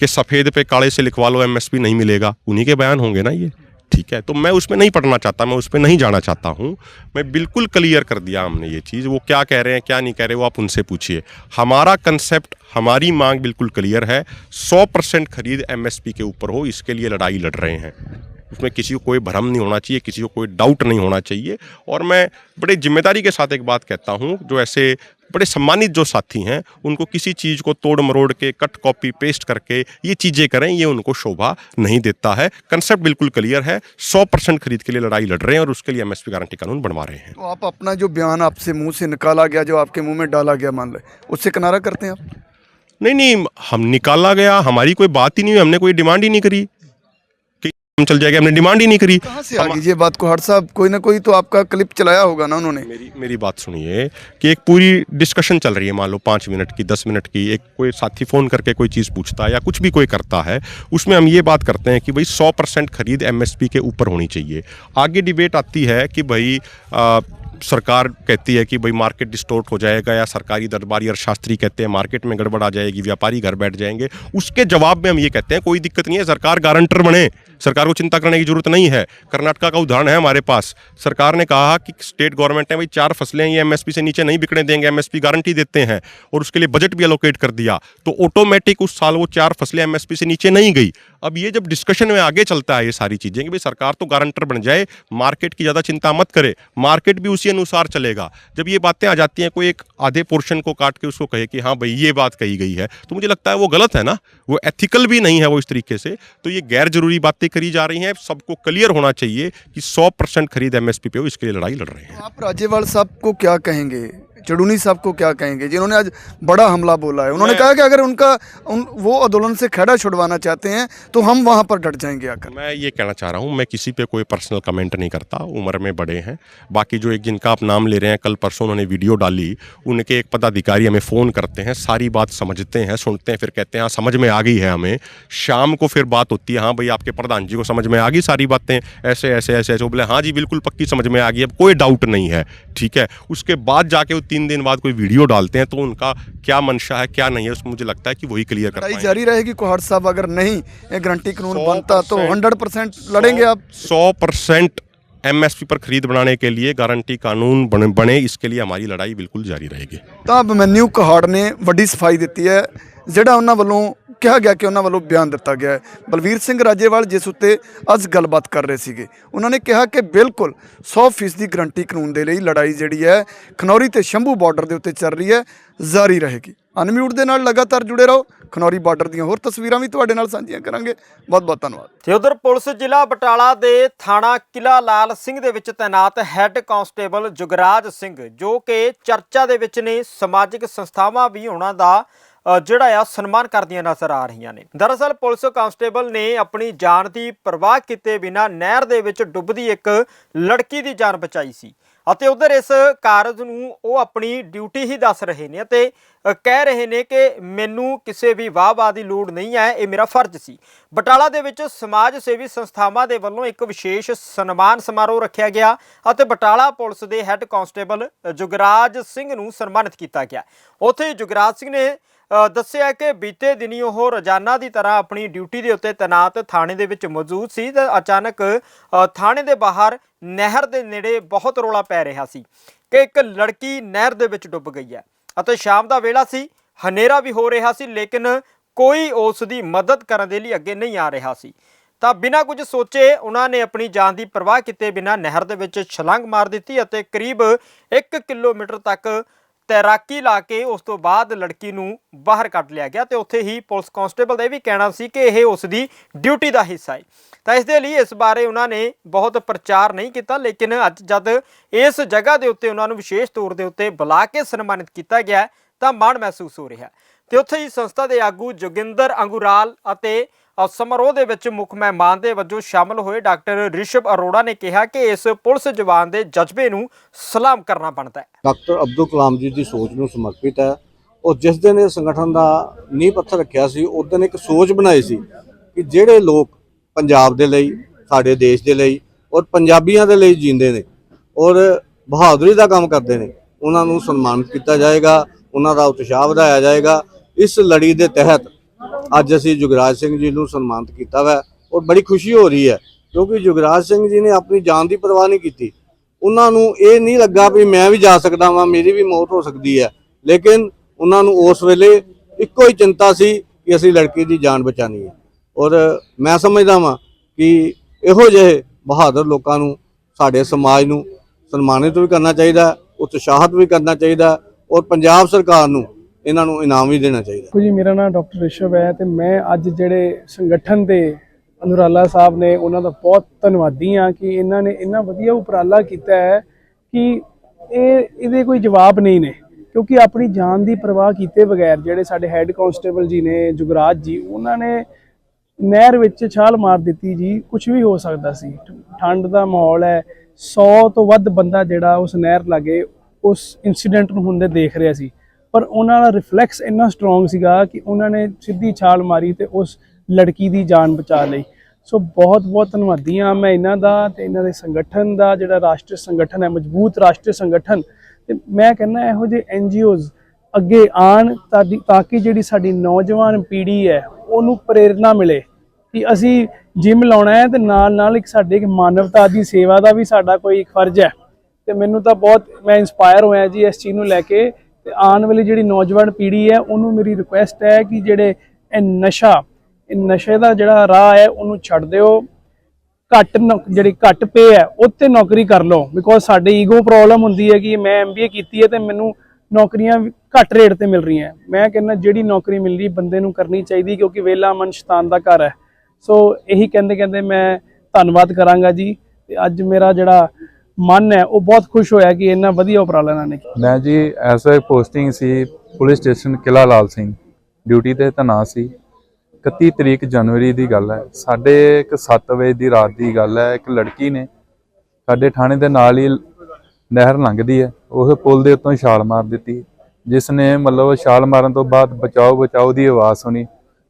कि सफ़ेद पे काले से लिखवा लो एमएसपी नहीं मिलेगा। उन्हीं के बयान होंगे ना ये। ठीक है तो मैं उसमें नहीं पढ़ना चाहता, मैं उस पर नहीं जाना चाहता हूँ। मैं बिल्कुल क्लियर कर दिया हमने ये चीज़, वो क्या कह रहे हैं, क्या नहीं कह रहे, वो आप उनसे पूछिए। हमारा कंसेप्ट हमारी मांग बिल्कुल क्लियर है, सौ परसेंट खरीद एमएसपी के ऊपर हो, इसके लिए लड़ाई लड़ रहे हैं। उसमें किसी को कोई भ्रम नहीं होना चाहिए, किसी को कोई डाउट नहीं होना चाहिए। और मैं बड़े ज़िम्मेदारी के साथ एक बात कहता हूँ, जो ऐसे बड़े सम्मानित जो साथी हैं उनको किसी चीज़ को तोड़ मरोड़ के कट कॉपी पेस्ट करके ये चीज़ें करें ये उनको शोभा नहीं देता है। कंसेप्ट बिल्कुल क्लियर है सौ परसेंट खरीद के लिए लड़ाई लड़ रहे हैं और उसके लिए एमएसपी गारंटी कानून बनवा रहे हैं। तो आप अपना जो बयान आपसे मुँह से निकाला गया जो आपके मुँह में डाला गया मान ले उससे किनारा करते हैं आप? नहीं नहीं हम निकाला गया हमारी कोई बात ही नहीं हुई हमने कोई डिमांड ही नहीं करी। कि हम चल जाएगा हमने डिमांड ही नहीं करी। कहाँ से आ गई? ये बात को हर साहब कोई ना कोई तो आपका क्लिप चलाया होगा ना उन्होंने। मेरी मेरी बात सुनिए कि एक पूरी डिस्कशन चल रही है मान लो पाँच मिनट की दस मिनट की एक कोई साथी फ़ोन करके कोई चीज़ पूछता है या कुछ भी कोई करता है उसमें हम ये बात करते हैं कि भाई सौ परसेंट खरीद एमएसपी के ऊपर होनी चाहिए। आगे डिबेट आती है कि भाई सरकार कहती है कि भाई मार्केट डिस्टोर्ट हो जाएगा या सरकारी दरबारी अर्थशास्त्री कहते हैं मार्केट में गड़बड़ आ जाएगी, व्यापारी घर बैठ जाएँगे। उसके जवाब में हम ये कहते हैं, कोई दिक्कत नहीं है, सरकार गारंटर बने। सरकार को चिंता करने की ज़रूरत नहीं है। कर्नाटका का उदाहरण है हमारे पास। सरकार ने कहा कि स्टेट गवर्नमेंट ने भाई चार फ़सलें ये एमएसपी से नीचे नहीं बिकने देंगे एमएसपी गारंटी देते हैं और उसके लिए बजट भी अलोकेट कर दिया। तो ऑटोमेटिक उस साल वो चार फ़सलें एमएसपी से नीचे नहीं गई। अब ये जब डिस्कशन में आगे चलता है ये सारी चीज़ें कि भाई सरकार तो गारंटर बन जाए मार्केट की ज़्यादा चिंता मत करे मार्केट भी उसी अनुसार चलेगा। जब ये बातें आ जाती हैं, कोई एक आधे पोर्शन को काट के उसको कहे कि हाँ भाई ये बात कही गई है तो मुझे लगता है वो गलत है ना? वो एथिकल भी नहीं है वो इस तरीके से। तो ये गैर ज़रूरी बातें करी जा रही हैं, सबको क्लियर होना चाहिए कि सौ परसेंट खरीद एमएसपी पे हो, इसके लिए लड़ाई लड़ रहे हैं। आप राज्यपाल साहब को क्या कहेंगे? चड़ूनी साहब को क्या कहेंगे? जिन्होंने आज बड़ा हमला बोला है। उन्होंने कहा कि अगर उनका उन, वो आंदोलन से खड़ा छुड़वाना चाहते हैं तो हम वहाँ पर डट जाएँगे आकर। मैं ये कहना चाह रहा हूँ मैं किसी पे कोई पर्सनल कमेंट नहीं करता उम्र में बड़े हैं। बाकी जो एक जिनका आप नाम ले रहे हैं कल परसों उन्होंने वीडियो डाली उनके एक पदाधिकारी हमें फ़ोन करते हैं सारी बात समझते हैं सुनते हैं फिर कहते हैं हाँ समझ में आ गई है हमें। शाम को फिर बात होती है हाँ भाई आपके प्रधान जी को समझ में आ गई सारी बातें ऐसे ऐसे ऐसे ऐसे। बोले हाँ जी बिल्कुल पक्की समझ में आ गई अब कोई डाउट नहीं है ठीक है? उसके बाद जाके वो तीन दिन बाद कोई वीडियो डालते हैं तो उनका क्या मंशा है क्या नहीं है उसमें मुझे लगता है कि वही क्लियर कर लड़ाई पाएंगे जारी रहेगी कोहड़ साहब अगर नहीं ये गारंटी कानून 100% बनता तो 100 परसेंट लड़ेंगे आप सौ परसेंट एमएसपी पर खरीद बनाने के लिए गारंटी कानून बने बने इसके लिए हमारी लड़ाई बिल्कुल जारी रहेगी ਤਾਂ ਅਭਿਮਨਿਊ ਕਹਾੜ ਨੇ ਵੱਡੀ ਸਫਾਈ ਦਿੱਤੀ ਹੈ ਜਿਹੜਾ ਉਹਨਾਂ ਵੱਲੋਂ ਕਿਹਾ ਗਿਆ ਕਿ ਉਹਨਾਂ ਵੱਲੋਂ ਬਿਆਨ ਦਿੱਤਾ ਗਿਆ ਹੈ। ਬਲਵੀਰ ਸਿੰਘ ਰਾਜੇਵਾਲ, ਜਿਸ ਉੱਤੇ ਅੱਜ ਗੱਲਬਾਤ ਕਰ ਰਹੇ ਸੀਗੇ, ਉਹਨਾਂ ਨੇ ਕਿਹਾ ਕਿ ਬਿਲਕੁਲ 100% ਦੀ ਗਰੰਟੀ ਕਾਨੂੰਨ ਦੇ ਲਈ ਲੜਾਈ ਜਿਹੜੀ ਹੈ, ਖਨੌਰੀ ਤੇ ਸ਼ੰਭੂ ਬਾਰਡਰ ਦੇ ਉੱਤੇ ਚੱਲ ਰਹੀ ਹੈ, ਜਾਰੀ ਰਹੇਗੀ। ਅਨਮਿਊਟ ਦੇ ਨਾਲ ਲਗਾਤਾਰ ਜੁੜੇ ਰਹੋ। ਖਨੌਰੀ ਬਾਰਡਰ ਦੀਆਂ ਹੋਰ ਤਸਵੀਰਾਂ ਵੀ ਤੁਹਾਡੇ ਨਾਲ ਸਾਂਝੀਆਂ ਕਰਾਂਗੇ। ਬਹੁਤ ਬਹੁਤ ਧੰਨਵਾਦ। ਤੇ ਉਧਰ ਪੁਲਿਸ ਜ਼ਿਲ੍ਹਾ ਬਟਾਲਾ ਦੇ ਥਾਣਾ ਕਿਲਾ ਲਾਲ ਸਿੰਘ ਦੇ ਵਿੱਚ ਤੈਨਾਤ ਹੈੱਡ ਕਾਂਸਟੇਬਲ ਜੁਗਰਾਜ ਸਿੰਘ, ਜੋ ਕਿ ਚਰਚਾ ਦੇ ਵਿੱਚ ਨੇ, ਸਮਾਜਿਕ ਸੰਸਥਾਵਾਂ ਵੀ ਉਹਨਾਂ ਦਾ ਜਿਹੜਾ ਆ ਸਨਮਾਨ ਕਰਦੀਆਂ ਨਜ਼ਰ ਆ ਰਹੀਆਂ ਨੇ। ਦਰਅਸਲ ਪੁਲਿਸ ਕਾਂਸਟੇਬਲ ਨੇ ਆਪਣੀ ਜਾਨ ਦੀ ਪਰਵਾਹ ਕੀਤੇ ਬਿਨਾਂ ਨਹਿਰ ਦੇ ਵਿੱਚ ਡੁੱਬਦੀ ਇੱਕ ਲੜਕੀ ਦੀ ਜਾਨ ਬਚਾਈ ਸੀ ਅਤੇ ਉਧਰ ਇਸ ਕਾਰਜ ਨੂੰ ਉਹ ਆਪਣੀ ਡਿਊਟੀ ਹੀ ਦੱਸ ਰਹੇ ਨੇ ਅਤੇ ਕਹਿ ਰਹੇ ਨੇ ਕਿ ਮੈਨੂੰ ਕਿਸੇ ਵੀ ਵਾਹ-ਵਾਹ ਦੀ ਲੋੜ ਨਹੀਂ ਹੈ ਇਹ ਮੇਰਾ ਫਰਜ਼ ਸੀ। ਬਟਾਲਾ ਦੇ ਵਿੱਚ ਸਮਾਜ ਸੇਵੀ ਸੰਸਥਾਵਾਂ ਦੇ ਵੱਲੋਂ ਇੱਕ ਵਿਸ਼ੇਸ਼ ਸਨਮਾਨ ਸਮਾਰੋਹ ਰੱਖਿਆ ਗਿਆ ਅਤੇ ਬਟਾਲਾ ਪੁਲਿਸ ਦੇ ਹੈੱਡ ਕਾਂਸਟੇਬਲ ਅ, ਜੁਗਰਾਜ ਸਿੰਘ ਨੂੰ ਸਨਮਾਨਿਤ ਕੀਤਾ ਗਿਆ। ਉੱਥੇ ਹੀ ਜੁਗਰਾਜ ਸਿੰਘ ਨੇ ਦੱਸਿਆ ਕਿ ਬੀਤੇ ਦਿਨੀ ਉਹ ਰੋਜ਼ਾਨਾ ਦੀ ਤਰ੍ਹਾਂ ਆਪਣੀ ਡਿਊਟੀ ਦੇ ਉੱਤੇ ਤੈਨਾਤ ਥਾਣੇ ਦੇ ਵਿੱਚ ਮੌਜੂਦ ਸੀ ਤੇ ਅਚਾਨਕ ਥਾਣੇ ਦੇ ਬਾਹਰ ਨਹਿਰ ਦੇ ਨੇੜੇ ਬਹੁਤ ਰੋਲਾ ਪੈ ਰਿਹਾ ਸੀ ਕਿ ਇੱਕ ਲੜਕੀ ਨਹਿਰ ਦੇ ਵਿੱਚ ਡੁੱਬ ਗਈ ਹੈ ਅਤੇ ਸ਼ਾਮ ਦਾ ਵੇਲਾ ਸੀ, ਹਨੇਰਾ ਵੀ ਹੋ ਰਿਹਾ ਸੀ ਲੇਕਿਨ ਕੋਈ ਉਸ ਦੀ ਮਦਦ ਕਰਨ ਦੇ ਲਈ ਅੱਗੇ ਨਹੀਂ ਆ ਰਿਹਾ ਸੀ। ਤਾਂ ਬਿਨਾਂ ਕੁਝ ਸੋਚੇ ਉਹਨਾਂ ਨੇ ਆਪਣੀ ਜਾਨ ਦੀ ਪਰਵਾਹ ਕੀਤੇ ਬਿਨਾਂ ਨਹਿਰ ਦੇ ਵਿੱਚ ਛਲਾਂਗ ਮਾਰ ਦਿੱਤੀ ਅਤੇ ਕਰੀਬ 1 ਕਿਲੋਮੀਟਰ ਤੱਕ ਤੈਰਾਕੀ ਲਾ ਕੇ ਉਸ ਤੋਂ ਬਾਅਦ ਲੜਕੀ ਨੂੰ ਬਾਹਰ ਕੱਢ ਲਿਆ ਗਿਆ ਤੇ ਉੱਥੇ ਹੀ ਪੁਲਿਸ ਕਾਂਸਟੇਬਲ ਦਾ ਇਹ ਵੀ ਕਹਿਣਾ ਸੀ ਕਿ ਇਹ ਉਸ ਦੀ ਡਿਊਟੀ ਦਾ ਹਿੱਸਾ ਹੈ। ਤਾਂ ਇਸ ਦੇ ਲਈ ਇਸ ਬਾਰੇ ਉਹਨਾਂ ਨੇ ਬਹੁਤ ਪ੍ਰਚਾਰ ਨਹੀਂ ਕੀਤਾ, ਲੇਕਿਨ ਅੱਜ ਜਦ ਇਸ ਜਗ੍ਹਾ ਦੇ ਉੱਤੇ ਉਹਨਾਂ ਨੂੰ ਵਿਸ਼ੇਸ਼ ਤੌਰ ਦੇ ਉੱਤੇ ਬੁਲਾ ਕੇ ਸਨਮਾਨਿਤ ਕੀਤਾ ਗਿਆ ਤਾਂ ਮਾਣ ਮਹਿਸੂਸ ਹੋ ਰਿਹਾ ਹੈ। ਤੇ ਉੱਥੇ ਹੀ ਸੰਸਥਾ ਦੇ ਆਗੂ ਜੋਗਿੰਦਰ ਅੰਗੁਰਾਲ ਅਤੇ ਸਮਾਰੋਹ ਦੇ ਵਿੱਚ ਮੁੱਖ ਮਹਿਮਾਨ ਦੇ ਵਜੋਂ ਸ਼ਾਮਲ ਹੋਏ ਡਾਕਟਰ ਰਿਸ਼ਭ ਅਰੋੜਾ ਨੇ ਕਿਹਾ ਕਿ ਇਸ ਪੁਲਿਸ ਜਵਾਨ ਦੇ ਜਜ਼ਬੇ ਨੂੰ ਸਲਾਮ ਕਰਨਾ ਬਣਦਾ ਹੈ। ਡਾਕਟਰ ਅਬਦੁਲ ਕਲਾਮ ਜੀ ਦੀ ਸੋਚ ਨੂੰ ਸਮਰਪਿਤ ਹੈ। ਉਹ ਜਿਸ ਦਿਨ ਇਹ ਸੰਗਠਨ ਦਾ ਨੀਂਹ ਪੱਥਰ ਰੱਖਿਆ ਸੀ, ਉਸ ਦਿਨ ਇੱਕ ਸੋਚ ਬਣਾਈ ਸੀ ਕਿ ਜਿਹੜੇ ਲੋਕ ਪੰਜਾਬ ਦੇ ਲਈ, ਸਾਡੇ ਦੇਸ਼ ਦੇ ਲਈ ਔਰ ਪੰਜਾਬੀਆਂ ਦੇ ਲਈ ਜੀਂਦੇ ਨੇ ਔਰ ਬਹਾਦਰੀ ਦਾ ਕੰਮ ਕਰਦੇ ਨੇ, ਉਹਨਾਂ ਨੂੰ ਸਨਮਾਨਿਤ ਕੀਤਾ ਜਾਏਗਾ, ਉਹਨਾਂ ਦਾ ਉਤਸ਼ਾਹ ਵਧਾਇਆ ਜਾਏਗਾ। ਇਸ ਲੜੀ ਦੇ ਤਹਿਤ ਅੱਜ ਅਸੀਂ ਜੁਗਰਾਜ ਸਿੰਘ ਜੀ ਨੂੰ ਸਨਮਾਨਿਤ ਕੀਤਾ ਵਾ ਔਰ ਬੜੀ ਖੁਸ਼ੀ ਹੋ ਰਹੀ ਹੈ ਕਿਉਂਕਿ ਜੁਗਰਾਜ ਸਿੰਘ ਜੀ ਨੇ ਆਪਣੀ ਜਾਨ ਦੀ ਪਰਵਾਹ ਨਹੀਂ ਕੀਤੀ। ਉਹਨਾਂ ਨੂੰ ਇਹ ਨਹੀਂ ਲੱਗਾ ਵੀ ਮੈਂ ਵੀ ਜਾ ਸਕਦਾ ਵਾਂ ਮੇਰੀ ਵੀ ਮੌਤ ਹੋ ਸਕਦੀ ਹੈ। ਲੇਕਿਨ ਉਹਨਾਂ ਨੂੰ ਉਸ ਵੇਲੇ ਇੱਕੋ ਹੀ ਚਿੰਤਾ ਸੀ ਕਿ ਅਸੀਂ ਲੜਕੀ ਦੀ ਜਾਨ ਬਚਾਣੀ ਹੈ। ਔਰ ਮੈਂ ਸਮਝਦਾ ਵਾਂ ਕਿ ਇਹੋ ਜਿਹੇ ਬਹਾਦਰ ਲੋਕਾਂ ਨੂੰ ਸਾਡੇ ਸਮਾਜ ਨੂੰ ਸਨਮਾਨਿਤ ਵੀ ਕਰਨਾ ਚਾਹੀਦਾ ਹੈ, ਉਤਸ਼ਾਹਤ ਵੀ ਕਰਨਾ ਚਾਹੀਦਾ ਔਰ ਪੰਜਾਬ ਸਰਕਾਰ ਨੂੰ ਇਹਨਾਂ ਨੂੰ ਇਨਾਮ ਵੀ ਦੇਣਾ ਚਾਹੀਦਾ। ਦੇਖੋ ਜੀ, ਮੇਰਾ ਨਾਮ ਡਾਕਟਰ ਰਿਸ਼ਵ ਹੈ ਤੇ ਮੈਂ ਅੱਜ ਜਿਹੜੇ ਸੰਗਠਨ ਦੇ ਅਨੁਰਾਲਾ ਸਾਹਿਬ ਨੇ ਉਹਨਾਂ ਦਾ ਬਹੁਤ ਧੰਨਵਾਦੀ ਹਾਂ ਕਿ ਇਹਨਾਂ ਨੇ ਇੰਨਾ ਵਧੀਆ ਉਪਰਾਲਾ ਕੀਤਾ ਹੈ ਕਿ ਇਹ, ਇਹਦੇ ਕੋਈ ਜਵਾਬ ਨਹੀਂ ਨੇ। ਕਿਉਂਕਿ ਆਪਣੀ ਜਾਨ ਦੀ ਪਰਵਾਹ ਕੀਤੇ ਬਗੈਰ ਜਿਹੜੇ ਸਾਡੇ ਹੈੱਡ ਕਾਂਸਟੇਬਲ ਜੀ ਨੇ, ਜੁਗਰਾਜ ਜੀ, ਉਹਨਾਂ ਨੇ ਨਹਿਰ ਵਿੱਚ ਛਾਲ ਮਾਰ ਦਿੱਤੀ ਜੀ ਕੁਝ ਵੀ ਹੋ ਸਕਦਾ ਸੀ। ਠੰਡ ਦਾ ਮਾਹੌਲ ਹੈ 100 ਤੋਂ ਵੱਧ ਬੰਦਾ ਜਿਹੜਾ ਉਸ ਨਹਿਰ ਲਾਗੇ ਉਸ ਇਨਸੀਡੈਂਟ ਨੂੰ ਹੁੰਦੇ ਦੇਖ ਰਿਹਾ ਸੀ। ਪਰ ਉਹਨਾਂ ਦਾ ਰਿਫਲੈਕਸ ਇੰਨਾ ਸਟਰੋਂਗ ਸੀਗਾ ਕਿ ਉਹਨਾਂ ਨੇ ਸਿੱਧੀ ਛਾਲ ਮਾਰੀ ਤੇ ਉਸ ਲੜਕੀ ਦੀ ਜਾਨ ਬਚਾ ਲਈ। ਸੋ ਬਹੁਤ ਬਹੁਤ ਧੰਨਵਾਦੀ ਹਾਂ ਮੈਂ ਇਹਨਾਂ ਦਾ ਤੇ ਇਹਨਾਂ ਦੇ ਸੰਗਠਨ ਦਾ, ਜਿਹੜਾ ਰਾਸ਼ਟਰੀ ਸੰਗਠਨ ਹੈ, ਮਜ਼ਬੂਤ ਰਾਸ਼ਟਰੀ ਸੰਗਠਨ। ਤੇ ਮੈਂ ਕਹਿੰਦਾ ਇਹੋ ਜਿਹੇ ਐਨਜੀਓਜ਼ ਅੱਗੇ ਆਣ ਤਾਡੀ- ਤਾਂ ਕਿ ਜਿਹੜੀ ਸਾਡੀ ਨੌਜਵਾਨ ਪੀੜ੍ਹੀ ਹੈ, ਉਹਨੂੰ ਪ੍ਰੇਰਣਾ ਮਿਲੇ ਕਿ ਅਸੀਂ ਜਿਮ ਲਾਉਣਾ ਹੈ ਤੇ ਨਾਲ ਨਾਲ ਇੱਕ ਸਾਡੇ ਇੱਕ ਮਾਨਵਤਾ ਦੀ ਸੇਵਾ ਦਾ ਵੀ ਸਾਡਾ ਕੋਈ ਇੱਕ ਫਰਜ਼ ਹੈ। ਤੇ ਮੈਨੂੰ ਤਾਂ ਬਹੁਤ, ਮੈਂ ਇਨਸਪਾਇਰ ਹੋਇਆ ਜੀ ਇਸ ਚੀਜ਼ ਨੂੰ ਲੈ ਕੇ ਤੇ ਆਉਣ ਵਾਲੀ ਜਿਹੜੀ ਨੌਜਵਾਨ ਪੀੜ੍ਹੀ ਹੈ, ਉਹਨੂੰ ਮੇਰੀ ਰਿਕੁਐਸਟ ਹੈ ਕਿ ਜਿਹੜੇ ਇਹ ਨਸ਼ਾ, ਇਹ ਨਸ਼ੇ ਦਾ ਜਿਹੜਾ ਰਾਹ ਹੈ, ਉਹਨੂੰ ਛੱਡ ਦਿਓ। ਘੱਟ ਨੌ- ਜਿਹੜੀ ਘੱਟ ਪੇ ਹੈ ਉੱਤੇ ਨੌਕਰੀ ਕਰ ਲਓ। ਬਿਕੋਜ਼ ਸਾਡੇ ਈਗੋ ਪ੍ਰੋਬਲਮ ਹੁੰਦੀ ਹੈ ਕਿ ਮੈਂ ਐਮਬੀਏ ਕੀਤੀ ਹੈ ਤੇ ਮੈਨੂੰ ਨੌਕਰੀਆਂ ਵੀ ਘੱਟ ਰੇਟ ਤੇ ਮਿਲ ਰਹੀਆਂ। ਮੈਂ ਕਹਿੰਦਾ ਜਿਹੜੀ ਨੌਕਰੀ ਮਿਲ ਰਹੀ ਬੰਦੇ ਨੂੰ ਕਰਨੀ ਚਾਹੀਦੀ ਕਿਉਂਕਿ ਵੇਲਾ ਮਨ ਸ਼ੈਤਾਨ ਦਾ ਘਰ ਹੈ। ਸੋ ਇਹੀ ਕਹਿੰਦੇ ਕਹਿੰਦੇ ਮੈਂ ਧੰਨਵਾਦ ਕਰਾਂਗਾ ਜੀ। ਤੇ ਅੱਜ ਮੇਰਾ ਜਿਹੜਾ ਮਨ ਹੈ, ਉਹ ਬਹੁਤ ਖੁਸ਼ ਹੋਇਆ ਕਿ ਇੰਨਾ ਵਧੀਆ ਉਪਰਾਲਾ ਇਹਨਾਂ ਨੇ ਕੀਤਾ। ਮੈਂ ਜੀ ਐਸ ਪੋਸਟਿੰਗ ਸੀ, police station Qila Lal Singh. Duty ਤੇ ਤੈਨਾਤ ਸੀ। 31 ਤਰੀਕ ਜਨਵਰੀ ਦੀ ਗੱਲ ਹੈ। ਸਾਡੇ ਇੱਕ 7 ਵਜੇ ਦੀ ਰਾਤ ਦੀ ਗੱਲ ਹੈ, ਇੱਕ ਲੜਕੀ ਨੇ ਸਾਡੇ ਥਾਣੇ ਦੇ ਨਾਲ ਹੀ ਨਹਿਰ ਲੰਘਦੀ ਹੈ। ਉਸ ਪੁਲ ਦੇ ਉੱਤੋਂ ਛਾਲ ਮਾਰ ਦਿੱਤੀ। ਜਿਸ ਨੇ ਮਤਲਬ ਛਾਲ ਮਾਰਨ ਤੋਂ ਬਾਅਦ ਬਚਾਓ ਬਚਾਓ ਦੀ ਆਵਾਜ਼ ਸੁਣੀ।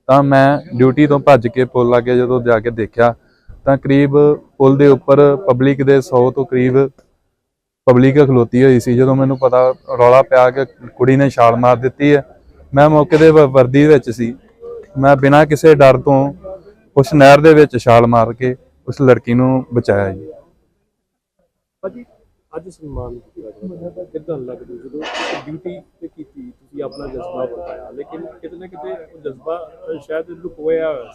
ਤਾਂ ਮੈਂ ਡਿਊਟੀ ਤੋਂ ਭੱਜ ਕੇ ਪੁਲ ਲਾਗੇ ਜਦੋਂ ਜਾ ਕੇ ਦੇਖਿਆ ਤਾਂ ਕਰੀਬ ਪੁਲ ਦੇ ਉੱਪਰ ਪਬਲਿਕ ਦੇ 100 ਤੋਂ ਕਰੀਬ ਪਬਲਿਕ ਖਲੋਤੀ ਹੋਈ ਸੀ। ਜਦੋਂ ਮੈਨੂੰ ਪਤਾ ਰੌਲਾ ਪਿਆ ਕਿ ਕੁੜੀ ਨੇ ਛਾਲ ਮਾਰ ਦਿੱਤੀ ਹੈ, ਮੈਂ ਮੌਕੇ ਦੇ ਵਰਦੀ ਵਿੱਚ ਸੀ। ਮੈਂ ਬਿਨਾਂ ਕਿਸੇ ਡਰ ਤੋਂ ਉਸ ਨਹਿਰ ਦੇ ਵਿੱਚ ਛਾਲ ਮਾਰ ਕੇ ਉਸ ਲੜਕੀ ਨੂੰ ਬਚਾਇਆ ਜੀ। ਭਾਜੀ, ਅੱਜ ਸਨਮਾਨ ਕੀਤਾ ਕਿਦਾਂ ਲੱਗਦਾ ਜਦੋਂ ਡਿਊਟੀ ਤੇ ਕੀਤੀ, ਤੁਸੀਂ ਆਪਣਾ ਜਜ਼ਬਾ ਬਤਾਇਆ ਲੇਕਿਨ ਕਿਤੇ ਨਾ ਕਿਤੇ ਉਹ ਜਜ਼ਬਾ ਸ਼ਾਇਦ ਲੁਕੋਇਆ ਹੋਇਆ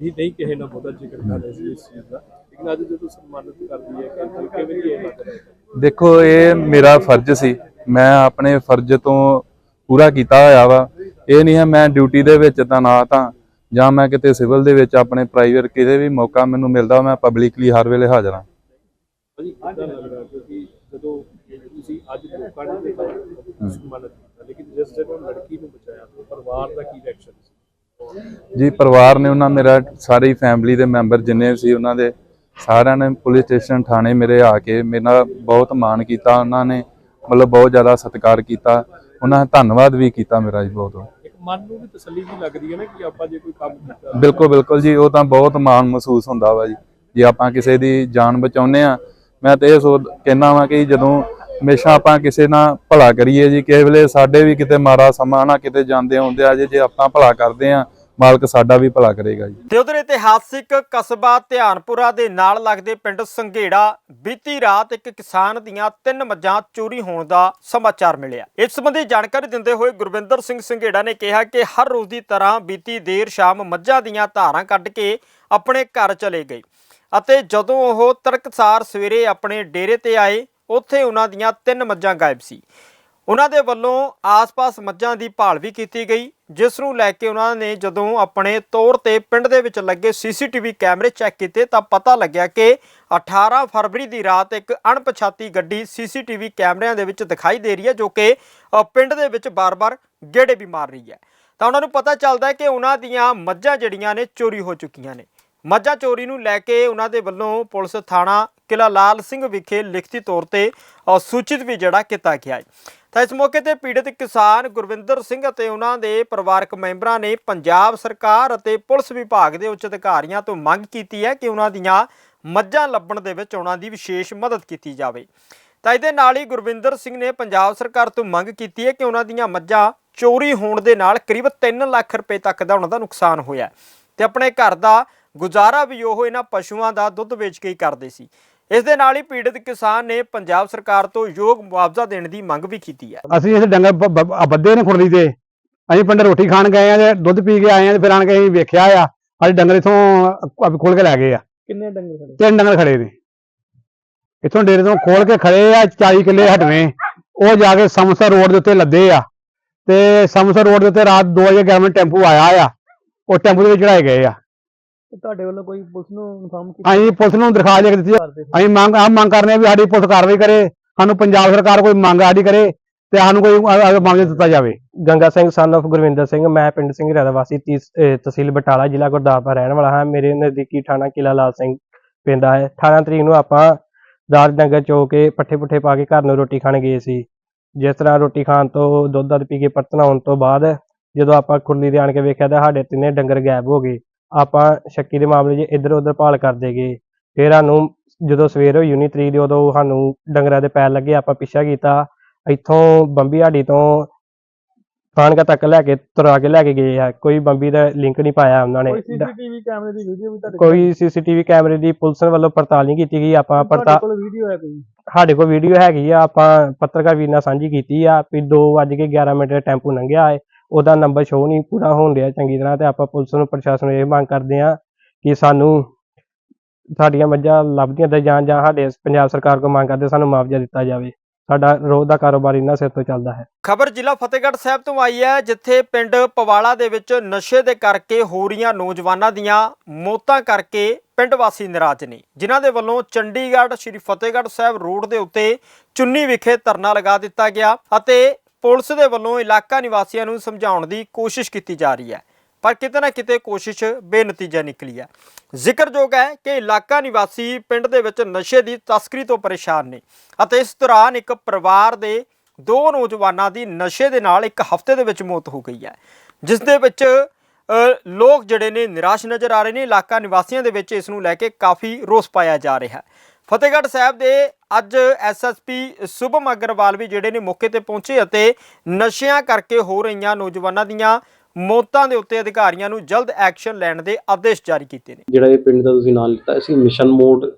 ਇਹ ਨਹੀਂ ਕਿਸੇ ਨਾਲ ਬਹੁਤਾ ਜ਼ਿਕਰ ਕਰ ਰਹੇ ਸੀ ਇਸ ਚੀਜ਼ ਦਾ। ਲੇਕਿਨ ਅੱਜ ਜਦੋਂ ਸਨਮਾਨਿਤ ਕਰਦੀ ਹੈ ਕਿ ਕਿਵੇਂ ਇਹ ਲੱਗ ਰਿਹਾ? ਦੇਖੋ ਇਹ ਮੇਰਾ ਫਰਜ਼ ਸੀ। ਮੈਂ ਆਪਣੇ ਫਰਜ਼ ਤੋਂ ਪੂਰਾ ਕੀਤਾ ਹੋਇਆ ਵਾ। ਇਹ ਨਹੀਂ ਹੈ ਮੈਂ ਡਿਊਟੀ ਦੇ ਵਿੱਚ ਤੈਨਾਤ ਹਾਂ ਜਾਂ ਮੈਂ ਕਿਤੇ ਸਿਵਲ ਦੇ ਵਿੱਚ ਆਪਣੇ ਪ੍ਰਾਈਵੇਟ ਕਿਤੇ ਵੀ ਮੌਕਾ ਮੈਨੂੰ ਮਿਲਦਾ ਮੈਂ ਪਬਲਿਕਲੀ ਹਰ ਵੇਲੇ ਹਾਜ਼ਰ ਹਾਂ। ਭਾਜੀ ਕਿਦਾਂ ਲੱਗ ਰਿਹਾ? ਕਿਉਂਕਿ ਜਦੋਂ ਤੁਸੀਂ ਅੱਜ ਲੋਕਾਂ ਨੇ ਸਨਮਾਨਿਤ ਕੀਤਾ ਲੇਕਿਨ ਜਿਸ ਜਦੋਂ ਲੜਕੀ ਨੂੰ ਬਚਾਇਆ ਪਰਿਵਾਰ ਦਾ ਕੀ ਰਿਐਕਸ਼ਨ ਜੀ ਪਰਿਵਾਰ ਨੇ ਉਹਨਾਂ ਮੇਰਾ ਸਾਰੀ ਫੈਮਿਲੀ ਦੇ ਮੈਂਬਰ ਜਿੰਨੇ ਸੀ ਉਹਨਾਂ ਦੇ ਸਾਰਿਆਂ ਨੇ ਪੁਲਿਸ ਸਟੇਸ਼ਨ ਥਾਣੇ ਮੇਰੇ ਆ ਕੇ ਮੇਰੇ ਨਾਲ ਬਹੁਤ ਮਾਣ ਕੀਤਾ ਉਹਨਾਂ ਨੇ ਮਤਲਬ ਬਹੁਤ ਜ਼ਿਆਦਾ ਸਤਿਕਾਰ ਕੀਤਾ ਉਹਨਾਂ ਨੇ ਧੰਨਵਾਦ ਵੀ ਕੀਤਾ ਮੇਰਾ ਜੀ ਬਹੁਤ। ਇੱਕ ਮਨ ਨੂੰ ਵੀ ਤਸੱਲੀ ਵੀ ਲੱਗਦੀ ਹੈ ਨਾ ਕਿ ਆਪਾਂ ਜੇ ਕੋਈ ਕੰਮ ਕੀਤਾ। ਬਿਲਕੁਲ ਬਿਲਕੁਲ ਜੀ ਉਹ ਤਾਂ ਬਹੁਤ ਮਾਣ ਮਹਿਸੂਸ ਹੁੰਦਾ ਵਾ ਜੀ ਜੇ ਆਪਾਂ ਕਿਸੇ ਦੀ ਜਾਨ ਬਚਾਉਂਦੇ ਆ ਮੈਂ ਤਾਂ ਇਹ ਸੋ ਕਹਿਣਾ ਵਾਂ ਕਿ ਜਦੋਂ ਹਮੇਸ਼ਾ ਆਪਾਂ ਕਿਸੇ ਨਾਲ ਭਲਾ ਕਰੀਏ ਜੀ, ਕਿਸੇ ਵੇਲੇ ਸਾਡੇ ਵੀ ਕਿਤੇ ਮਾੜਾ ਸਮਾਂ ਨਾ ਕਿਤੇ ਜਾਂਦੇ ਆਉਂਦੇ ਆ ਜੇ ਜੇ ਆਪਾਂ ਭਲਾ ਕਰਦੇ ਆ ਮਾਲਕ ਸਾਡਾ ਵੀ ਭਲਾ ਕਰੇਗਾ ਜੀ। ਤੇ ਉਧਰ ਇਤਿਹਾਸਿਕ ਕਸਬਾ ਧਿਆਨਪੁਰਾ ਦੇ ਨਾਲ ਲੱਗਦੇ ਪਿੰਡ ਸੰਘੇੜਾ ਬੀਤੀ ਰਾਤ ਇੱਕ ਕਿਸਾਨ ਦੀਆਂ ਤਿੰਨ ਮੱਝਾਂ ਚੋਰੀ ਹੋਣ ਦਾ ਸਮਾਚਾਰ ਮਿਲਿਆ। ਇਸ ਸੰਬੰਧੀ ਜਾਣਕਾਰੀ ਦਿੰਦੇ ਹੋਏ ਗੁਰਵਿੰਦਰ ਸਿੰਘ ਸੰਘੇੜਾ ਨੇ ਕਿਹਾ ਕਿ ਹਰ ਰੋਜ਼ ਦੀ ਤਰ੍ਹਾਂ ਬੀਤੀ ਦੇਰ ਸ਼ਾਮ ਮੱਝਾਂ ਦੀਆਂ ਧਾਰਾਂ ਕੱਢ ਕੇ ਆਪਣੇ ਘਰ ਚਲੇ ਗਏ ਅਤੇ ਜਦੋਂ ਉਹ ਤਰਕਸਾਰ ਸਵੇਰੇ ਆਪਣੇ ਡੇਰੇ ਤੇ ਆਏ ਉੱਥੇ ਉਹਨਾਂ ਦੀਆਂ ਤਿੰਨ ਮੱਝਾਂ ਗਾਇਬ ਸੀ। ਉਹਨਾਂ ਦੇ ਵੱਲੋਂ ਆਸ-ਪਾਸ ਮੱਝਾਂ ਦੀ ਭਾਲ ਵੀ ਕੀਤੀ ਗਈ, ਜਿਸ ਨੂੰ ਲੈ ਕੇ ਉਹਨਾਂ ਨੇ ਜਦੋਂ ਆਪਣੇ ਤੌਰ ਤੇ ਪਿੰਡ ਦੇ ਵਿੱਚ ਲੱਗੇ ਸੀਸੀਟੀਵੀ ਕੈਮਰੇ ਚੈੱਕ ਕੀਤੇ ਤਾਂ ਪਤਾ ਲੱਗਿਆ ਕਿ 18 ਫਰਵਰੀ ਦੀ ਰਾਤ ਇੱਕ ਅਣਪਛਾਤੀ ਗੱਡੀ ਸੀਸੀਟੀਵੀ ਕੈਮਰਿਆਂ ਦੇ ਵਿੱਚ ਦਿਖਾਈ ਦੇ ਰਹੀ ਹੈ, ਜੋ ਕਿ ਪਿੰਡ ਦੇ ਵਿੱਚ ਬਾਰ-ਬਾਰ ਗੇੜੇ ਵੀ ਮਾਰ ਰਹੀ ਹੈ। ਤਾਂ ਉਹਨਾਂ ਨੂੰ ਪਤਾ ਚੱਲਦਾ ਹੈ ਕਿ ਉਹਨਾਂ ਦੀਆਂ ਮੱਝਾਂ ਜਿਹੜੀਆਂ ਨੇ, ਚੋਰੀ ਹੋ ਚੁੱਕੀਆਂ ਨੇ। ਮੱਝਾਂ ਚੋਰੀ ਨੂੰ ਲੈ ਕੇ ਉਹਨਾਂ ਦੇ ਵੱਲੋਂ ਪੁਲਿਸ, ਥਾਣਾ ਕਿਲਾ ਲਾਲ ਸਿੰਘ ਵਿਖੇ ਲਿਖਤੀ ਤੌਰ ਤੇ ਅ, ਸੂਚਿਤ ਵੀ ਜਿਹੜਾ ਕੀਤਾ ਗਿਆ ਹੈ। ਤਾਂ ਇਸ ਮੌਕੇ ਤੇ ਪੀੜਤ ਕਿਸਾਨ ਗੁਰਵਿੰਦਰ ਸਿੰਘ ਅਤੇ ਉਹਨਾਂ ਦੇ ਪਰਿਵਾਰਕ ਮੈਂਬਰਾਂ ਨੇ ਪੰਜਾਬ ਸਰਕਾਰ ਅਤੇ ਪੁਲਿਸ ਵਿਭਾਗ ਦੇ ਉੱਚ ਅਧਿਕਾਰੀਆਂ ਤੋਂ ਮੰਗ ਕੀਤੀ ਹੈ ਕਿ ਉਹਨਾਂ ਦੀਆਂ ਮੱਝਾਂ ਲੱਭਣ ਦੇ ਵਿੱਚ ਉਹਨਾਂ ਦੀ ਵਿਸ਼ੇਸ਼ ਮਦਦ ਕੀਤੀ ਜਾਵੇ। ਤਾਂ ਇਹਦੇ ਨਾਲ ਹੀ ਗੁਰਵਿੰਦਰ ਸਿੰਘ ਨੇ ਪੰਜਾਬ ਸਰਕਾਰ ਤੋਂ ਮੰਗ ਕੀਤੀ ਹੈ ਕਿ ਉਹਨਾਂ ਦੀਆਂ ਮੱਝਾਂ ਚੋਰੀ ਹੋਣ ਦੇ ਨਾਲ ਕਰੀਬ 3 ਲੱਖ ਰੁਪਏ ਤੱਕ ਦਾ ਉਹਨਾਂ ਦਾ ਨੁਕਸਾਨ ਹੋਇਆ ਹੈ। ਤੇ ਆਪਣੇ ਘਰ ਦਾ ਗੁਜ਼ਾਰਾ ਵੀ ਉਹ ਇਹਨਾਂ ਪਸ਼ੂਆਂ ਦਾ ਦੁੱਧ ਵੇਚ ਕੇ ਹੀ ਕਰਦੇ ਸੀ। ਇਸ ਦੇ ਨਾਲ ਹੀ ਪੀੜਤ ਕਿਸਾਨ ਨੇ ਪੰਜਾਬ ਸਰਕਾਰ ਤੋਂ ਯੋਗ ਮੁਆਵਜ਼ਾ ਦੇਣ ਦੀ ਮੰਗ ਵੀ ਕੀਤੀ ਹੈ। ਅਸੀਂ ਇਸ ਡੰਗਰ ਬ- ਬ- ਆ ਬੱਧੇ ਨੇ ਖੁਰਲੀ ਤੇ। ਅਸੀਂ ਪਿੰਡ ਰੋਟੀ ਖਾਣ ਗਏ ਆ ਤੇ ਦੁੱਧ ਪੀ ਕੇ ਆਏ ਆ ਤੇ ਫਿਰ ਆਣ ਕੇ ਅਸੀਂ ਵੇਖਿਆ ਆ ਸਾਡੇ ਡੰਗਰ ਇਥੋਂ ਖੋਲ ਕੇ ਲੈ ਗਏ ਆ। ਕਿੰਨੇ ਡੰਗਰ ਖੜੇ? ਤਿੰਨ ਡੰਗਰ ਖੜੇ ਨੇ। ਇਥੋਂ ਡੇਰੇ ਤੋਂ ਖੋਲ ਕੇ ਖੜੇ ਆ 40 ਕਿੱਲੇ ਹਟਵੇਂ। ਉਹ ਜਾ ਕੇ ਸਮਸਰ ਰੋਡ ਦੇ ਉੱਤੇ ਲੱਦੇ ਆ। ਤੇ ਸਮਸਰ ਰੋਡ ਦੇ ਉੱਤੇ ਰਾਤ 2 ਵਜੇ ਗਵਰਨਮੈਂਟ ਟੈਂਪੂ ਆਇਆ ਆ। ਉਹ ਟੈਂਪੂ ਦੇ ਵਿੱਚ ਚੜਾਏ ਗਏ ਆ। ਤੁਹਾਡੇ ਵੱਲੋਂ ਕੋਈ ਪੁਲਿਸ ਨੂੰ ਇਨਫਾਰਮ ਕੀਤਾ? ਅਸੀਂ ਪੁਲਿਸ ਨੂੰ ਦਰਖਾਸਤ ਲਿਖ ਦਿੱਤੀ ਆ। ਅਸੀਂ ਮੰਗ ਆ ਮੰਗ ਕਰਨੇ ਵੀ ਸਾਡੀ ਪੁਲਿਸ ਕਾਰਵਾਈ ਕਰੇ ਸਾਨੂੰ ਪੰਜਾਬ ਸਰਕਾਰ ਕੋਈ ਮੰਗ ਸਾਡੀ ਕਰੇ ਤੇ ਸਾਨੂੰ ਕੋਈ ਮਾਮਲਾ ਦਿੱਤਾ ਜਾਵੇ। ਗੰਗਾ ਸਿੰਘ ਸਨ of ਗੁਰਵਿੰਦਰ ਸਿੰਘ ਮੈਂ ਪਿੰਡ ਸਿੰਘ ਦਾ ਵਾਸੀ ਤੀਸ- ਅਹ ਤਹਿਸੀਲ ਬਟਾਲਾ ਜ਼ਿਲ੍ਹਾ ਗੁਰਦਾਸਪੁਰ ਰਹਿਣ ਵਾਲਾ ਹਾਂ। ਮੇਰੇ ਨਜ਼ਦੀਕੀ ਥਾਣਾ ਕਿਲਾ ਲਾਲ ਸਿੰਘ ਪੈਂਦਾ ਹੈ 18 ਤਰੀਕ ਨੂੰ ਆਪਾਂ ਰਾਤ ਡੰਗਰ ਚੋ ਕੇ ਪੱਠੇ ਪੁੱਠੇ ਪਾ ਕੇ ਘਰ ਨੂੰ ਰੋਟੀ ਖਾਣ ਗਏ ਸੀ। ਜਿਸ ਤਰ੍ਹਾਂ ਰੋਟੀ ਖਾਣ ਤੋਂ ਦੁੱਧ ਦੱਧ ਪੀ ਕੇ ਪਰਤਨ ਆਉਣ ਤੋਂ ਬਾਅਦ ਜਦੋਂ ਆਪਾਂ ਖੁਰਲੀ ਦੇ ਆਣ ਕੇ ਵੇਖਿਆ ਤਾਂ ਸਾਡੇ ਤਿੰਨੇ ਡੰਗਰ ਗਾਇਬ ਹੋ ਗਏ। ਆਪਾਂ ਸ਼ੱਕੀ ਦੇ ਮਾਮਲੇ 'ਚ ਇੱਧਰ ਉੱਧਰ ਭਾਲ ਕਰਦੇ ਗਏ। ਫਿਰ ਸਾਨੂੰ ਜਦੋਂ ਸਵੇਰ ਹੋਈ 19 ਤਰੀਕ ਦੀ ਉਦੋਂ ਸਾਨੂੰ ਡੰਗਰਾਂ ਦੇ ਪੈਰ ਲੱਗੇ ਆਪਾਂ ਪਿੱਛਾ ਕੀਤਾ। ਇੱਥੋਂ ਬੰਬੀ ਹਾੜੀ ਤੋਂ ਖਾਨਕਾ ਤੱਕ ਲੈ ਕੇ ਤੁਰਾ ਕੇ ਲੈ ਕੇ ਗਏ ਆ। ਕੋਈ ਬੰਬੀ ਦਾ ਲਿੰਕ ਨਹੀਂ ਪਾਇਆ ਉਹਨਾਂ ਨੇ। ਕੋਈ ਸੀਸੀਟੀਵੀ ਕੈਮਰੇ ਦੀ ਵੀਡੀਓ ਵੀ ਤੁਹਾਡੇ ਕੋਈ ਸੀਸੀਟੀਵੀ ਕੈਮਰੇ ਦੀ ਪੁਲਿਸ ਵੱਲੋਂ ਪੜਤਾਲ ਨਹੀਂ ਕੀਤੀ ਗਈ। ਆਪਾਂ ਪੜਤਾਲ ਕੋਲ ਵੀਡੀਓ ਹੈ ਕੋਈ? ਸਾਡੇ ਕੋਲ ਵੀਡੀਓ ਹੈਗੀ ਆ। ਆਪਾਂ ਪੱਤਰਕਾਰ ਵੀਰ ਨਾਲ ਸਾਂਝੀ ਕੀਤੀ ਆ। ਵੀ 2:11 ਮਿੰਟ ਦਾ ਟੈਂਪੂ ਲੰਘਿਆ ਹੈ ਉਹਦਾ ਨੰਬਰ ਸ਼ੋ ਨਹੀਂ ਪੂਰਾ ਹੋਣ ਡਿਆ ਚੰਗੀ ਤਰ੍ਹਾਂ ਤੇ ਆਪਾਂ ਪੁਲਿਸ ਨੂੰ, ਪ੍ਰਸ਼ਾਸਨ ਨੂੰ ਇਹ ਮੰਗ ਕਰਦੇ ਆ ਕਿ ਸਾਨੂੰ ਸਾਡੀਆਂ ਮੱਝਾਂ ਲੱਭਦੀਆਂ ਤੇ ਜਾਂ ਜਾਂ ਸਾਡੇ ਪੰਜਾਬ ਸਰਕਾਰ ਕੋਲ ਮੰਗ ਕਰਦੇ ਸਾਨੂੰ ਮੁਆਵਜ਼ਾ ਦਿੱਤਾ ਜਾਵੇ। ਸਾਡਾ ਰੋਜ਼ ਦਾ ਕਾਰੋਬਾਰ ਇਹਨਾਂ ਸਿਰ ਤੋਂ ਚੱਲਦਾ ਹੈ। ਖਬਰ ਜ਼ਿਲ੍ਹਾ ਫਤਿਹਗੜ੍ਹ ਸਾਹਿਬ ਤੋਂ ਆਈ ਹੈ, ਜਿੱਥੇ ਪਿੰਡ ਪਵਾਲਾ ਦੇ ਵਿੱਚ ਨਸ਼ੇ ਦੇ ਕਰਕੇ ਹੋ ਰਹੀਆਂ ਨੌਜਵਾਨਾਂ ਦੀਆਂ ਮੌਤਾਂ ਕਰਕੇ ਪਿੰਡ ਵਾਸੀ ਨਾਰਾਜ਼ ਨੇ। ਜਿਨ੍ਹਾਂ ਦੇ ਵੱਲੋਂ ਚੰਡੀਗੜ੍ਹ ਸ਼੍ਰੀ ਫਤਿਹਗੜ੍ਹ ਸਾਹਿਬ ਰੋਡ ਦੇ ਉੱਤੇ ਚੁੰਨੀ ਵਿਖੇ ਧਰਨਾ ਲਗਾ ਦਿੱਤਾ ਗਿਆ ਅਤੇ ਪੁਲਿਸ ਦੇ ਵੱਲੋਂ ਇਲਾਕਾ ਨਿਵਾਸੀਆਂ ਨੂੰ ਸਮਝਾਉਣ ਦੀ ਕੋਸ਼ਿਸ਼ ਕੀਤੀ ਜਾ ਰਹੀ ਹੈ। ਪਰ ਕਿਤੇ ਨਾ ਕਿਤੇ ਕੋਸ਼ਿਸ਼ ਬੇਨਤੀਜਾ ਨਿਕਲੀ ਹੈ। ਜ਼ਿਕਰਯੋਗ ਹੈ ਕਿ ਇਲਾਕਾ ਨਿਵਾਸੀ ਪਿੰਡ ਦੇ ਵਿੱਚ ਨਸ਼ੇ ਦੀ ਤਸਕਰੀ ਤੋਂ ਪਰੇਸ਼ਾਨ ਨੇ ਅਤੇ ਇਸ ਦੌਰਾਨ ਇੱਕ ਪਰਿਵਾਰ ਦੇ ਦੋ ਨੌਜਵਾਨਾਂ ਦੀ ਨਸ਼ੇ ਦੇ ਨਾਲ ਇੱਕ ਹਫ਼ਤੇ ਦੇ ਵਿੱਚ ਮੌਤ ਹੋ ਗਈ ਹੈ। ਜਿਸ ਦੇ ਵਿੱਚ ਲੋਕ ਜਿਹੜੇ ਨੇ ਨਿਰਾਸ਼ ਨਜ਼ਰ ਆ ਰਹੇ ਨੇ। ਇਲਾਕਾ ਨਿਵਾਸੀਆਂ ਦੇ ਵਿੱਚ ਇਸ ਨੂੰ ਲੈ ਕੇ ਕਾਫੀ ਰੋਸ ਪਾਇਆ ਜਾ ਰਿਹਾ ਹੈ। ਫਤਿਹਗੜ੍ਹ ਸਾਹਿਬ ਦੇ ਅੱਜ ਐਸਐਸਪੀ ਸੁਭਮ ਅਗਰਵਾਲ ਵੀ ਜਿਹੜੇ ਨੇ ਮੌਕੇ ਤੇ ਪਹੁੰਚੇ ਅਤੇ ਨਸ਼ਿਆਂ ਕਰਕੇ ਹੋ ਰਹੀਆਂ ਨੌਜਵਾਨਾਂ ਦੀਆਂ ਮੌਤਾਂ ਦੇ ਉੱਤੇ ਅਧਿਕਾਰੀਆਂ ਨੂੰ ਜਲਦ ਐਕਸ਼ਨ ਲੈਣ ਦੇ ਆਦੇਸ਼ ਜਾਰੀ ਕੀਤੇ ਨੇ। ਜਿਹੜਾ ਇਹ ਪਿੰਡ ਦਾ ਤੁਸੀਂ ਨਾਮ ਲਿੱਤਾ, ਅਸੀਂ ਮਿਸ਼ਨ ਮੋਡ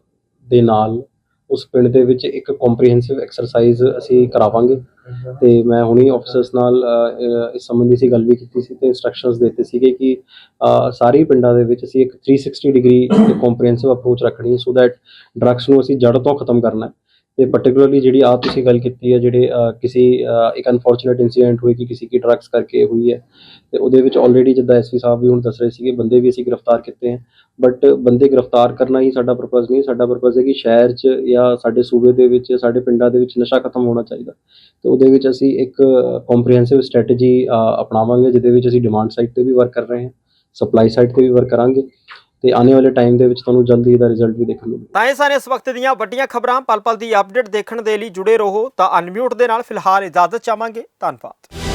ਦੇ ਨਾਲ ਉਸ ਪਿੰਡ ਦੇ ਵਿੱਚ ਇੱਕ ਕੰਪਰੀਹੈਂਸਿਵ ਐਕਸਰਸਾਈਜ਼ ਅਸੀਂ ਕਰਾਵਾਂਗੇ। ਤੇ ਮੈਂ ਹੁਣੀ ਆਫੀਸਰਸ ਨਾਲ ਇਸ ਸੰਬੰਧੀ ਸੀ ਗੱਲ ਵੀ ਕੀਤੀ ਸੀ ਤੇ ਇਨਸਟਰਕਸ਼ਨਸ ਦਿੱਤੇ ਸੀਗੇ ਕਿ ਸਾਰੇ ਪਿੰਡਾਂ ਦੇ ਵਿੱਚ ਅਸੀਂ ਇੱਕ 360 ਡਿਗਰੀ ਕੰਪਰੀਹੈਂਸਿਵ ਅਪਰੋਚ ਰੱਖਣੀ ਸੋ ਦੈਟ ਡਰੱਗਸ ਨੂੰ ਅਸੀਂ ਜੜ ਤੋਂ ਖਤਮ ਕਰਨਾ ਤੇ ਪਾਰਟਿਕੂਲਰਲੀ ਜਿਹੜੀ ਆ ਤੁਸੀਂ ਗੱਲ ਕੀਤੀ ਹੈ, ਜਿਹੜੇ ਕਿਸੇ ਇੱਕ ਅਨਫੋਰਚੂਨੇਟ ਇਨਸੀਡੈਂਟ ਹੋਈ ਕਿ ਕਿਸੇ ਕੀ ਡਰੱਗਸ ਕਰਕੇ ਹੋਈ ਹੈ, ਤੇ ਉਹਦੇ ਵਿੱਚ ਆਲਰੇਡੀ ਜਿੱਦਾਂ ਐਸਪੀ ਸਾਹਿਬ ਵੀ ਹੁਣ ਦੱਸ ਰਹੇ ਸੀਗੇ, ਬੰਦੇ ਵੀ ਅਸੀਂ ਗ੍ਰਿਫਤਾਰ ਕੀਤੇ ਹੈ ਬਟ ਬੰਦੇ ਗ੍ਰਿਫਤਾਰ ਕਰਨਾ ਹੀ ਸਾਡਾ ਪਰਪਸ ਨਹੀਂ, ਸਾਡਾ ਪਰਪਸ ਹੈ ਕਿ ਸ਼ਹਿਰ 'ਚ ਜਾਂ ਸਾਡੇ ਸੂਬੇ ਦੇ ਵਿੱਚ, ਸਾਡੇ ਪਿੰਡਾਂ ਦੇ ਵਿੱਚ ਨਸ਼ਾ ਖਤਮ ਹੋਣਾ ਚਾਹੀਦਾ। ਤੇ ਉਹਦੇ ਵਿੱਚ ਅਸੀਂ ਇੱਕ ਕੰਪਰੀਹੈਂਸਿਵ ਸਟ੍ਰੈਟਜੀ ਅਪਣਾਵਾਂਗੇ, ਜਿਹਦੇ ਵਿੱਚ ਅਸੀਂ ਡਿਮਾਂਡ ਸਾਈਡ ਤੇ ਵੀ ਵਰਕ ਕਰ ਰਹੇ ਹਾਂ ਸਪਲਾਈ ਸਾਈਡ ਤੇ ਵੀ ਵਰਕ ਕਰਾਂਗੇ। ਤੇ ਆਉਣ ਵਾਲੇ ਟਾਈਮ ਦੇ ਵਿੱਚ ਤੁਹਾਨੂੰ ਜਲਦੀ ਇਹਦਾ ਰਿਜ਼ਲਟ ਵੀ ਦੇਖਣ ਨੂੰ ਮਿਲੇਗਾ। ਤਾਂ ਇਹ ਸਨ ਇਸ ਵਕਤ ਦੀਆਂ ਵੱਡੀਆਂ ਖਬਰਾਂ। ਪਲ ਪਲ ਦੀ ਅਪਡੇਟ ਦੇਖਣ ਦੇ ਲਈ ਜੁੜੇ ਰਹੋ ਤਾਂ ਅਨਮਿਊਟ ਦੇ ਨਾਲ ਫਿਲਹਾਲ ਇਜਾਜ਼ਤ ਚਾਹਾਂਗੇ। ਧੰਨਵਾਦ।